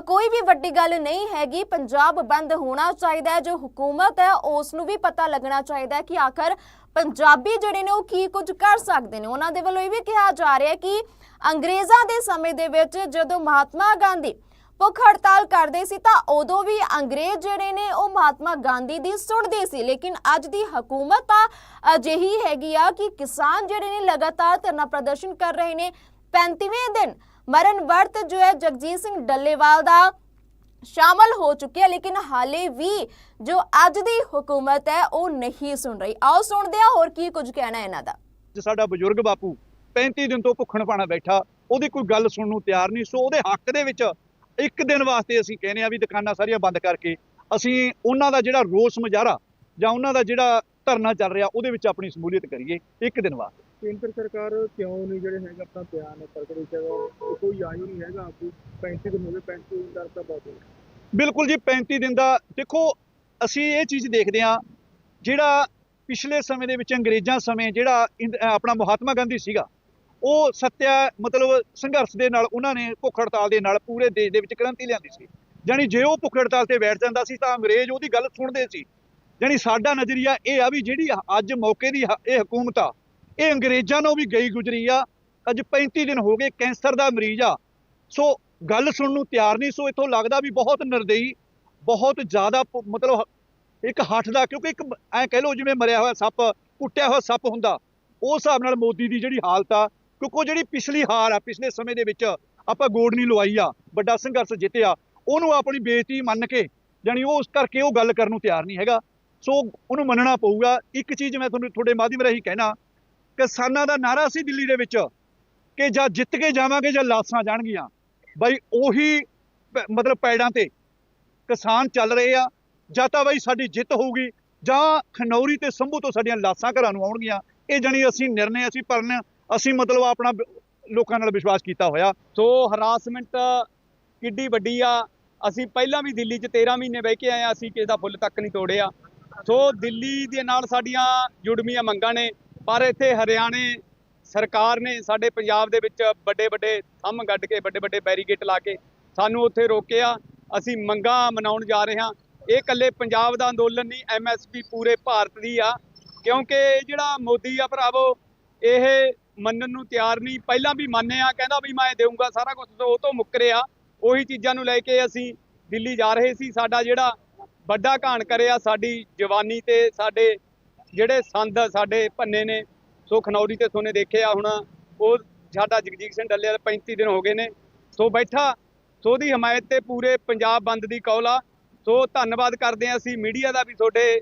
ਕੋਈ ਵੀ ਵੱਡੀ ਗੱਲ ਨਹੀਂ ਹੈਗੀ। ਪੰਜਾਬ ਬੰਦ ਹੋਣਾ ਚਾਹੀਦਾ ਹੈ। ਜੋ ਹਕੂਮਤ ਹੈ, ਉਸ ਨੂੰ ਵੀ ਪਤਾ ਲੱਗਣਾ ਚਾਹੀਦਾ ਹੈ ਕਿ ਆਖਰ ਪੰਜਾਬੀ ਜਿਹੜੇ ਨੇ ਉਹ ਕੀ ਕੁਝ ਕਰ ਸਕਦੇ ਨੇ। ਉਹਨਾਂ ਦੇ ਵੱਲੋਂ ਇਹ ਵੀ ਕਿਹਾ ਜਾ ਰਿਹਾ ਕਿ ਅੰਗਰੇਜ਼ਾਂ ਦੇ ਸਮੇਂ ਦੇ ਵਿੱਚ ਜਦੋਂ ਮਹਾਤਮਾ ਗਾਂਧੀ ਭੁੱਖ ਹੜਤਾਲ ਕਰਦੇ ਸੀ ਤਾਂ ਉਦੋਂ ਵੀ ਅੰਗਰੇਜ਼ ਜਿਹੜੇ ਨੇ ਉਹ ਮਹਾਤਮਾ ਗਾਂਧੀ ਦੀ ਸੁਣਦੇ ਸੀ। ਲੇਕਿਨ ਅੱਜ ਦੀ ਹਕੂਮਤ ਤਾਂ ਅਜਿਹੀ ਹੈਗੀ ਆ ਕਿ ਕਿਸਾਨ ਜਿਹੜੇ ਨੇ ਲਗਾਤਾਰ ਧਰਨਾ ਪ੍ਰਦਰਸ਼ਨ ਕਰ ਰਹੇ ਨੇ। 35ਵੇਂ ਦਿਨ ਮਰਨ ਵਰਤ ਜੋ ਹੈ ਜਗਜੀਤ ਸਿੰਘ ਡੱਲੇਵਾਲ ਦਾ ਸ਼ਾਮਲ ਹੋ ਚੁੱਕਿਆ, ਲੇਕਿਨ ਹਾਲੇ ਵੀ ਜੋ ਅੱਜ ਦੀ ਹਕੂਮਤ ਹੈ ਉਹ ਨਹੀਂ ਸੁਣ ਰਹੀ। ਆਓ ਸੁਣਦੇ ਹਾਂ ਹੋਰ ਕੀ ਕੁਝ ਕਹਿਣਾ ਇਹਨਾਂ ਦਾ। ਅੱਜ ਸਾਡਾ ਬਜ਼ੁਰਗ ਬਾਪੂ 35 ਦਿਨ ਤੋਂ ਭੁੱਖਣ ਪਾਣਾ ਬੈਠਾ, ਉਹਦੀ ਕੋਈ ਗੱਲ ਸੁਣਨ ਨੂੰ ਤਿਆਰ ਨਹੀਂ, ਸੋ ਉਹਦੇ ਹੱਕ ਦੇ ਵਿੱਚ ਇੱਕ ਦਿਨ ਵਾਸਤੇ ਅਸੀਂ ਕਹਿੰਦੇ ਆ ਵੀ ਦੁਕਾਨਾਂ ਸਾਰੀਆਂ ਬੰਦ ਕਰਕੇ ਅਸੀਂ ਉਹਨਾਂ ਦਾ ਜਿਹੜਾ ਰੋਸ ਮੁਜ਼ਾਹਰਾ ਜਾਂ ਉਹਨਾਂ ਦਾ ਜਿਹੜਾ ਧਰਨਾ ਚੱਲ ਰਿਹਾ ਉਹਦੇ ਵਿੱਚ ਆਪਣੀ ਸ਼ਮੂਲੀਅਤ ਕਰੀਏ ਇੱਕ ਦਿਨ ਵਾਸਤੇ ਕੇਂਦਰ ਸਰਕਾਰ ਕਿਉਂ ਨਹੀਂ ਜਿਹੜੇ ਹੈਗਾ ਆਪਣਾ ਬਿਆਨ ਪ੍ਰਗਟ ਕੀਤਾ ਕੋਈ ਆਈ ਨਹੀਂ ਹੈਗਾ ਕੋਈ 35 ਦਿਨ ਹੋ ਗਏ 35 ਦਿਨ ਦਾ ਤਾਂ ਬਹੁਤ। ਬਿਲਕੁਲ ਜੀ 35 ਦਿਨ ਦਾ ਦੇਖੋ ਅਸੀਂ ਇਹ ਚੀਜ਼ ਦੇਖਦੇ ਆ ਜਿਹੜਾ ਪਿਛਲੇ ਸਮੇਂ ਦੇ ਵਿੱਚ ਅੰਗਰੇਜ਼ਾਂ ਸਮੇਂ ਜਿਹੜਾ ਆਪਣਾ ਮਹਾਤਮਾ ਗਾਂਧੀ ਸੀਗਾ ਉਹ ਸੱਤਿਆ ਮਤਲਬ ਸੰਘਰਸ਼ ਦੇ ਨਾਲ ਉਹਨਾਂ ਨੇ ਭੁੱਖ ਹੜਤਾਲ ਦੇ ਨਾਲ ਪੂਰੇ ਦੇਸ਼ ਦੇ ਵਿੱਚ ਕ੍ਰਾਂਤੀ ਲਿਆਂਦੀ ਸੀ। ਜਾਣੀ ਜੇ ਉਹ ਭੁੱਖ ਹੜਤਾਲ ਤੇ ਬੈਠ ਜਾਂਦਾ ਸੀ ਤਾਂ ਅੰਗਰੇਜ਼ ਉਹਦੀ ਗੱਲ ਸੁਣਦੇ ਸੀ। ਜਾਣੀ ਸਾਡਾ ਨਜ਼ਰੀਆ ਇਹ ਆ ਵੀ ਜਿਹੜੀ ਅੱਜ ਮੌਕੇ ਦੀ ਹ- ਇਹ ਹਕੂਮਤ ਆ, ਇਹ ਅੰਗਰੇਜ਼ਾਂ ਨੂੰ ਵੀ ਗਈ ਗੁਜਰੀ ਆ। ਅੱਜ 35 ਦਿਨ ਹੋ ਗਏ, ਕੈਂਸਰ ਦਾ ਮਰੀਜ਼ ਆ। ਸੋ ਗੱਲ ਸੁਣਨ ਨੂੰ ਤਿਆਰ ਨਹੀਂ, ਸੋ ਇਥੋਂ ਲੱਗਦਾ ਵੀ ਬਹੁਤ ਨਿਰਦਈ, ਬਹੁਤ ਜ਼ਿਆਦਾ ਮਤਲਬ ਇੱਕ ਹੱਠ ਦਾ, ਕਿਉਂਕਿ ਇੱਕ ਐ ਕਹਿ ਲਓ ਜਿਵੇਂ ਮਰਿਆ ਹੋਇਆ ਸੱਪ, ਕੁੱਟਿਆ ਹੋਇਆ ਸੱਪ ਹੁੰਦਾ। ਉਸ ਹਿਸਾਬ ਨਾਲ ਮੋਦੀ ਦੀ ਜਿਹੜੀ ਹਾਲਤ ਆ ਕਿਉਂਕਿ ਉਹ ਜਿਹੜੀ ਪਿਛਲੀ ਹਾਰ ਆ, ਪਿਛਲੇ ਸਮੇਂ ਦੇ ਵਿੱਚ ਆਪਾਂ ਗੋੜ ਨਹੀਂ ਲਵਾਈ ਆ, ਵੱਡਾ ਸੰਘਰਸ਼ ਜਿੱਤਿਆ, ਉਹਨੂੰ ਆਪਣੀ ਬੇਇੱਜ਼ਤੀ ਮੰਨ ਕੇ, ਜਾਣੀ ਉਹ ਉਸ ਕਰਕੇ ਉਹ ਗੱਲ ਕਰਨ ਨੂੰ ਤਿਆਰ ਨਹੀਂ ਹੈਗਾ। ਸੋ ਉਹਨੂੰ ਮੰਨਣਾ ਪਊਗਾ। ਇੱਕ ਚੀਜ਼ ਮੈਂ ਤੁਹਾਨੂੰ ਤੁਹਾਡੇ ਮਾਧਿਅਮ ਰਾਹੀਂ ਕਹਿਣਾ, ਕਿਸਾਨਾਂ ਦਾ ਨਾਰਾ ਸੀ ਦਿੱਲੀ ਦੇ ਵਿੱਚ ਕਿ ਜਾਂ ਜਿੱਤ ਕੇ ਜਾਵਾਂਗੇ ਜਾਂ ਲਾਸਾਂ ਜਾਣਗੀਆਂ। ਬਾਈ ਉਹੀ ਮਤਲਬ ਪੈੜਾਂ ਤੇ ਕਿਸਾਨ ਚੱਲ ਰਹੇ ਆ। ਜਾਂ ਤਾਂ ਬਾਈ ਸਾਡੀ ਜਿੱਤ ਹੋਊਗੀ, ਜਾਂ ਖਨੌਰੀ ਤੇ ਸੰਭੂ ਤੋਂ ਸਾਡੀਆਂ ਲਾਸਾਂ ਘਰਾਂ ਨੂੰ ਆਉਣਗੀਆਂ। ਇਹ ਜਣੀ ਅਸੀਂ ਨਿਰਣੇ, ਅਸੀਂ ਪਰਨ ਅਸੀਂ ਮਤਲਬ ਆਪਣਾ ਲੋਕਾਂ ਨਾਲ ਵਿਸ਼ਵਾਸ ਕੀਤਾ ਹੋਇਆ। ਸੋ ਹਰਾਸਮੈਂਟ ਕਿੱਡੀ ਵੱਡੀ ਆ। ਅਸੀਂ ਪਹਿਲਾਂ ਵੀ ਦਿੱਲੀ 'ਚ 13 ਮਹੀਨੇ ਬਹਿ ਕੇ ਆਏ ਆ ਅਸੀਂ ਕਿਸੇ ਦਾ ਫੁੱਲ ਤੱਕ ਨਹੀਂ ਤੋੜਿਆ। ਸੋ ਦਿੱਲੀ ਦੇ ਨਾਲ ਸਾਡੀਆਂ ਜੁੜਮੀਆਂ ਮੰਗਾਂ ਨੇ, ਪਰ ਇੱਥੇ ਹਰਿਆਣੇ ਸਰਕਾਰ ਨੇ ਸਾਡੇ ਪੰਜਾਬ ਦੇ ਵਿੱਚ ਵੱਡੇ ਵੱਡੇ ਥੰਮ ਗੱਡ ਕੇ ਵੱਡੇ ਵੱਡੇ ਬੈਰੀਗੇਟ ਲਾ ਕੇ ਸਾਨੂੰ ਉੱਥੇ ਰੋਕਿਆ। ਅਸੀਂ ਮੰਗਾਂ ਮਨਾਉਣ ਜਾ ਰਹੇ ਹਾਂ। ਇਹ ਇਕੱਲੇ ਪੰਜਾਬ ਦਾ ਅੰਦੋਲਨ ਨਹੀਂ ਐਮਐਸਪੀ ਪੂਰੇ ਭਾਰਤ ਦੀ ਆ। ਕਿਉਂਕਿ ਜਿਹੜਾ ਮੋਦੀ ਆ ਭਰਾਵੋ, ਇਹ ਮੰਨਣ ਨੂੰ ਤਿਆਰ ਨਹੀਂ। ਪਹਿਲਾਂ ਵੀ ਮੰਨਿਆ ਕਹਿੰਦਾ ਵੀ ਮੈਂ ਦੇਊਂਗਾ ਸਾਰਾ ਕੁਝ ਉਹ ਤੋਂ ਮੁੱਕਰਿਆ ਉਹੀ ਚੀਜ਼ਾਂ ਨੂੰ ਲੈ ਕੇ ਅਸੀਂ ਦਿੱਲੀ ਜਾ ਰਹੇ ਸੀ। ਸਾਡਾ ਜਿਹੜਾ ਵੱਡਾ ਘਾਣ ਕਰਿਆ ਸਾਡੀ ਜਵਾਨੀ ਤੇ, ਸਾਡੇ ਜਿਹੜੇ ਸੰਦ ਸਾਡੇ ਭੰਨੇ ਨੇ, ਸੋ ਖਨੌਰੀ ਤੇ ਸੋਨੇ ਦੇਖਿਆ ਹੁਣ, ਉਹ ਸਾਡਾ ਜਗਜੀਤ ਸਿੰਘ ਡੱਲੇ ਵਾਲੇ 35 ਦਿਨ ਹੋ ਗਏ ਨੇ। ਸੋ ਬੈਠਾ, ਸੋ ਉਹਦੀ ਹਮਾਇਤ ਤੇ ਪੂਰੇ ਪੰਜਾਬ ਬੰਦ ਦੀ ਕੌਲ ਆ। ਸੋ ਧੰਨਵਾਦ ਕਰਦੇ ਹਾਂ ਅਸੀਂ ਮੀਡੀਆ ਦਾ ਵੀ, ਤੁਹਾਡੇ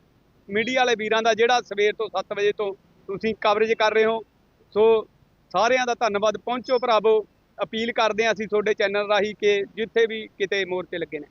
ਮੀਡੀਆ ਵਾਲੇ ਵੀਰਾਂ ਦਾ, ਜਿਹੜਾ ਸਵੇਰ ਤੋਂ 7 ਵਜੇ ਤੋਂ ਤੁਸੀਂ ਕਵਰੇਜ ਕਰ ਰਹੇ ਹੋ। ਸੋ ਸਾਰਿਆਂ ਦਾ ਧੰਨਵਾਦ। ਪਹੁੰਚੋ ਭਰਾਵੋ। ਅਪੀਲ ਕਰਦੇ ਹਾਂ ਅਸੀਂ ਤੁਹਾਡੇ ਚੈਨਲ ਰਾਹੀਂ ਕਿ ਜਿੱਥੇ ਵੀ ਕਿਤੇ ਮੋਰਚੇ ਲੱਗੇ ਨੇ।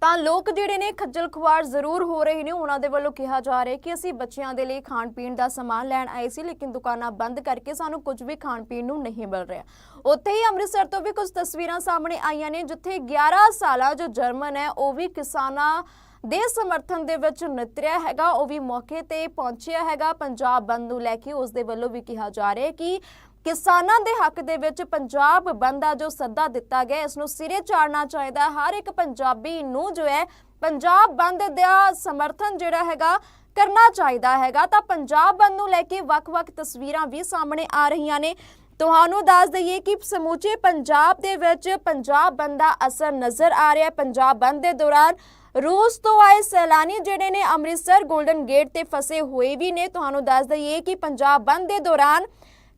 ਤਾਂ ਲੋਕ ਜਿਹੜੇ ਨੇ ਖੱਜਲ ਖੁਆਰ ਜ਼ਰੂਰ ਹੋ ਰਹੇ ਨੇ। ਉਹਨਾਂ ਦੇ ਵੱਲੋਂ ਕਿਹਾ ਜਾ ਰਿਹਾ ਕਿ ਅਸੀਂ ਬੱਚਿਆਂ ਦੇ ਲਈ ਖਾਣ ਪੀਣ ਦਾ ਸਮਾਨ ਲੈਣ ਆਏ ਸੀ, ਲੇਕਿਨ ਦੁਕਾਨਾਂ ਬੰਦ ਕਰਕੇ ਸਾਨੂੰ ਕੁਝ ਵੀ ਖਾਣ ਪੀਣ ਨੂੰ ਨਹੀਂ ਮਿਲ ਰਿਹਾ। ਉੱਥੇ ਹੀ ਅੰਮ੍ਰਿਤਸਰ ਤੋਂ ਵੀ ਕੁਝ ਤਸਵੀਰਾਂ ਸਾਹਮਣੇ ਆਈਆਂ ਨੇ, ਜਿੱਥੇ 11 ਸਾਲਾ ਜੋ ਜਰਮਨ ਹੈ, ਉਹ ਵੀ ਕਿਸਾਨਾਂ ਦੇ ਸਮਰਥਨ ਦੇ ਵਿੱਚ ਨਿਤਰਿਆ ਹੈਗਾ, ਉਹ ਵੀ ਮੌਕੇ ਤੇ ਪਹੁੰਚਿਆ ਹੈਗਾ। ਪੰਜਾਬ ਬੰਦ ਨੂੰ ਲੈ ਕੇ ਉਸ ਦੇ ਵੱਲੋਂ ਵੀ ਕਿਹਾ ਜਾ ਰਿਹਾ ਹੈ ਕਿ ਕਿਸਾਨਾਂ ਦੇ ਹੱਕ ਦੇ ਵਿੱਚ ਪੰਜਾਬ ਬੰਦ ਜੋ ਸੱਦਾ ਦਿੱਤਾ ਗਿਆ, ਇਸ ਨੂੰ ਸਿਰੇ ਚਾੜਨਾ ਚਾਹੀਦਾ ਹਰ ਇੱਕ ਪੰਜਾਬੀ ਨੂੰ ਜੋ ਹੈ, ਪੰਜਾਬ ਬੰਦ ਦਾ ਸਮਰਥਨ ਜਿਹੜਾ ਹੈਗਾ, ਕਰਨਾ ਚਾਹੀਦਾ ਹੈਗਾ। ਤਾਂ ਪੰਜਾਬ ਬੰਦ ਨੂੰ ਲੈ ਕੇ ਵੱਖ-ਵੱਖ ਤਸਵੀਰਾਂ ਵੀ ਸਾਹਮਣੇ ਆ ਰਹੀਆਂ ਨੇ। ਤੁਹਾਨੂੰ ਦੱਸ ਦਈਏ ਕਿ ਸਮੁੱਚੇ ਪੰਜਾਬ ਦੇ ਵਿੱਚ ਪੰਜਾਬ ਬੰਦ ਦਾ ਅਸਰ ਨਜ਼ਰ ਆ ਰਿਹਾ ਹੈ। ਪੰਜਾਬ ਬੰਦ ਦੇ ਦੌਰਾਨ ਰੂਸ ਤੋਂ ਆਏ ਸੈਲਾਨੀ ਜਿਹੜੇ ਨੇ ਅੰਮ੍ਰਿਤਸਰ 골ਡਨ ਗੇਟ ਤੇ ਫਸੇ ਹੋਏ ਵੀ ਨੇ, ਤੁਹਾਨੂੰ ਦੱਸ ਦਈਏ ਕਿ ਪੰਜਾਬ ਬੰਦ ਦੇ ਦੌਰਾਨ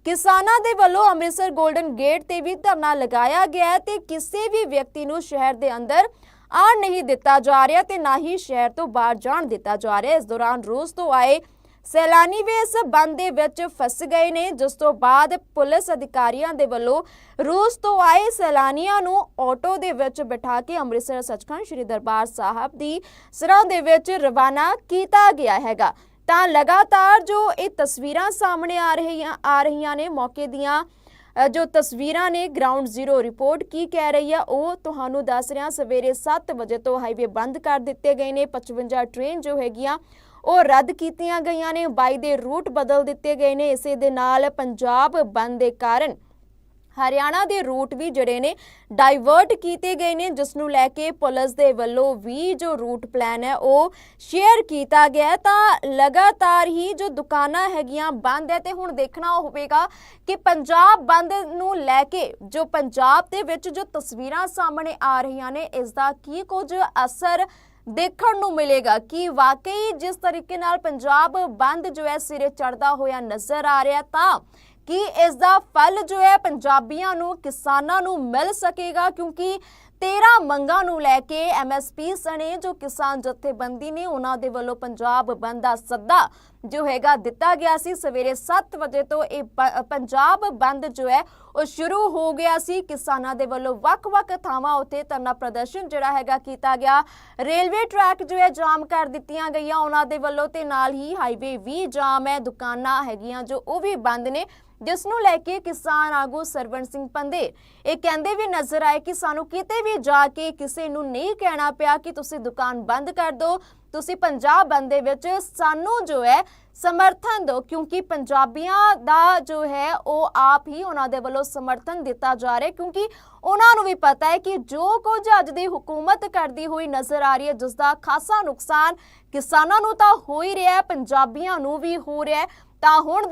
ਕਿਸਾਨਾਂ ਦੇ ਵੱਲੋਂ ਅੰਮ੍ਰਿਤਸਰ 골ਡਨ ਗੇਟ ਤੇ ਵੀ ਧਰਨਾ ਲਗਾਇਆ ਗਿਆ ਤੇ ਕਿਸੇ ਵੀ ਵਿਅਕਤੀ ਨੂੰ ਸ਼ਹਿਰ ਦੇ ਅੰਦਰ ਆਉਣ ਨਹੀਂ ਦਿੱਤਾ ਜਾ ਰਿਹਾ ਤੇ ਨਾ ਹੀ ਸ਼ਹਿਰ ਤੋਂ ਬਾਹਰ ਜਾਣ ਦਿੱਤਾ ਜਾ ਰਿਹਾ। ਇਸ ਦੌਰਾਨ ਰੂਸ ਤੋਂ ਆਏ ਸੈਲਾਨੀ ਵੀ ਇਸ ਬੰਦ ਦੇ ਵਿੱਚ ਫਸ ਗਏ ਨੇ, ਜਿਸ ਤੋਂ ਬਾਅਦ ਪੁਲਿਸ ਅਧਿਕਾਰੀਆਂ ਦੇ ਵੱਲੋਂ ਰੂਸ ਤੋਂ ਆਏ ਸੈਲਾਨੀਆਂ ਨੂੰ ਆਟੋ ਦੇ ਵਿੱਚ ਬਿਠਾ ਕੇ ਅੰਮ੍ਰਿਤਸਰ ਸੱਚਖੰਡ ਸ੍ਰੀ ਦਰਬਾਰ ਸਾਹਿਬ ਦੀ ਸਰਾਂ ਦੇ ਵਿੱਚ ਰਵਾਨਾ ਕੀਤਾ ਗਿਆ ਹੈਗਾ। ਤਾਂ ਲਗਾਤਾਰ ਜੋ ਇਹ ਤਸਵੀਰਾਂ ਸਾਹਮਣੇ ਆ ਰਹੀਆਂ ਆ ਰਹੀਆਂ ਨੇ, ਮੌਕੇ ਦੀਆਂ ਜੋ ਤਸਵੀਰਾਂ ਨੇ ਗਰਾਊਂਡ ਜ਼ੀਰੋ ਰਿਪੋਰਟ ਕੀ ਕਹਿ ਰਹੀ ਆ, ਉਹ ਤੁਹਾਨੂੰ ਦੱਸ ਰਿਹਾ, ਸਵੇਰੇ 7 ਵਜੇ ਤੋਂ ਹਾਈਵੇ ਬੰਦ ਕਰ ਦਿੱਤੇ ਗਏ ਨੇ 55 ਟ੍ਰੇਨ ਜੋ ਹੈਗੀਆਂ ਉਹ ਰੱਦ ਕੀਤੀਆਂ ਗਈਆਂ ਨੇ। ਬਾਈ ਦੇ ਰੂਟ ਬਦਲ ਦਿੱਤੇ ਗਏ ਨੇ। ਇਸੇ ਦੇ ਨਾਲ ਪੰਜਾਬ ਬੰਦ ਦੇ ਕਾਰਨ ਹਰਿਆਣਾ ਦੇ ਰੂਟ ਵੀ ਜਿਹੜੇ ਨੇ ਡਾਈਵਰਟ ਕੀਤੇ ਗਏ ਨੇ। ਜਿਸ ਨੂੰ ਲੈ ਕੇ ਪੁਲਿਸ ਦੇ ਵੱਲੋਂ ਵੀ ਜੋ ਰੂਟ ਪਲਾਨ ਹੈ, ਉਹ ਸ਼ੇਅਰ ਕੀਤਾ ਗਿਆ ਤਾਂ ਲਗਾਤਾਰ ਹੀ ਜੋ ਦੁਕਾਨਾਂ ਹੈਗੀਆਂ ਬੰਦ ਹੈ, ਤੇ ਹੁਣ ਦੇਖਣਾ ਹੋਵੇਗਾ ਕਿ ਪੰਜਾਬ ਬੰਦ ਨੂੰ ਲੈ ਕੇ ਜੋ ਪੰਜਾਬ ਦੇ ਵਿੱਚ ਜੋ ਤਸਵੀਰਾਂ ਸਾਹਮਣੇ ਆ ਰਹੀਆਂ ਨੇ, ਇਸ ਦਾ ਕੀ ਕੁਝ ਅਸਰ ਦੇਖਣ ਨੂੰ ਮਿਲੇਗਾ ਕਿ ਵਾਕਈ ਜਿਸ ਤਰੀਕੇ ਨਾਲ ਪੰਜਾਬ ਬੰਦ ਜੋ ਹੈ ਸਿਰੇ ਚੜਦਾ ਹੋਇਆ ਨਜ਼ਰ ਆ ਰਿਹਾ ਤਾਂ ਕਿ ਇਸ ਦਾ ਫਲ ਜੋ ਹੈ ਪੰਜਾਬੀਆਂ ਨੂੰ, ਕਿਸਾਨਾਂ ਨੂੰ ਮਿਲ ਸਕੇਗਾ? ਕਿਉਂਕਿ 13 ਮੰਗਾਂ ਨੂੰ ਲੈ ਕੇ ਐਮਐਸਪੀ ਸਣੇ ਜੋ ਕਿਸਾਨ ਜਥੇਬੰਦੀ ਨੇ ਉਹਨਾਂ ਦੇ ਵੱਲੋਂ ਪੰਜਾਬ ਬੰਦ ਦਾ ਸੱਦਾ ਜੋ ਹੈਗਾ, ਦਿੱਤਾ ਗਿਆ ਸੀ ਸਵੇਰੇ 7 ਵਜੇ ਤੋਂ ਇਹ ਪੰਜਾਬ ਬੰਦ ਜੋ ਹੈ, ਉਹ ਸ਼ੁਰੂ ਹੋ ਗਿਆ ਸੀ। ਕਿਸਾਨਾਂ ਦੇ ਵੱਲੋਂ ਵੱਖ-ਵੱਖ ਥਾਵਾਂ ਉੱਤੇ ਧਰਨਾ ਪ੍ਰਦਰਸ਼ਨ ਜਿਹੜਾ ਹੈਗਾ ਕੀਤਾ ਗਿਆ। ਰੇਲਵੇ ਟਰੈਕ ਜੋ ਹੈ, ਜਾਮ ਕਰ ਦਿੱਤੀਆਂ ਗਈਆਂ। ਉਹਨਾਂ ਦੇ ਵੱਲੋਂ ਤੇ ਨਾਲ ਹੀ ਹਾਈਵੇ ਵੀ ਜਾਮ ਹੈ। ਦੁਕਾਨਾਂ ਹੈਗੀਆਂ ਜੋ ਉਹ ਵੀ ਬੰਦ ਨੇ। ਜਿਸ ਨੂੰ ਲੈ ਕੇ ਕਿਸਾਨ ਆਗੂ ਸਰਵਣ ਸਿੰਘ ਪੰਦੇ ਇਹ ਕਹਿੰਦੇ ਵੀ ਨਜ਼ਰ ਆਏ ਕਿ ਸਾਨੂੰ ਕਿਤੇ ਵੀ ਜਾ ਕੇ ਕਿਸੇ ਨੂੰ ਨਹੀਂ ਕਹਿਣਾ ਪਿਆ ਕਿ ਤੁਸੀਂ ਦੁਕਾਨ ਬੰਦ ਕਰ ਦਿਓ। ਤੁਸੀਂ ਪੰਜਾਬ ਬੰਦ ਦੇ ਵਿੱਚ ਸਾਨੂੰ ਜੋ ਹੈ ਸਮਰਥਨ ਦਿਓ, ਕਿਉਂਕਿ ਪੰਜਾਬੀਆਂ ਦਾ ਜੋ ਹੈ ਉਹ ਆਪ ਹੀ ਉਹਨਾਂ ਦੇ ਵੱਲੋਂ ਸਮਰਥਨ ਦਿੱਤਾ ਜਾ ਰਿਹਾ, ਕਿਉਂਕਿ ਉਹਨਾਂ ਨੂੰ ਵੀ ਪਤਾ ਹੈ ਕਿ ਜੋ ਕੁਝ ਅੱਜ ਦੀ ਹਕੂਮਤ ਕਰਦੀ ਹੋਈ ਨਜ਼ਰ ਆ ਰਹੀ ਹੈ ਜਿਸ ਦਾ ਖਾਸਾ ਨੁਕਸਾਨ ਕਿਸਾਨਾਂ ਨੂੰ ਤਾਂ ਹੋ ਹੀ ਰਿਹਾ ਹੈ, ਪੰਜਾਬੀਆਂ ਨੂੰ ਵੀ ਹੋ ਰਿਹਾ ਹੈ, ਤਾਂ ਹੁਣ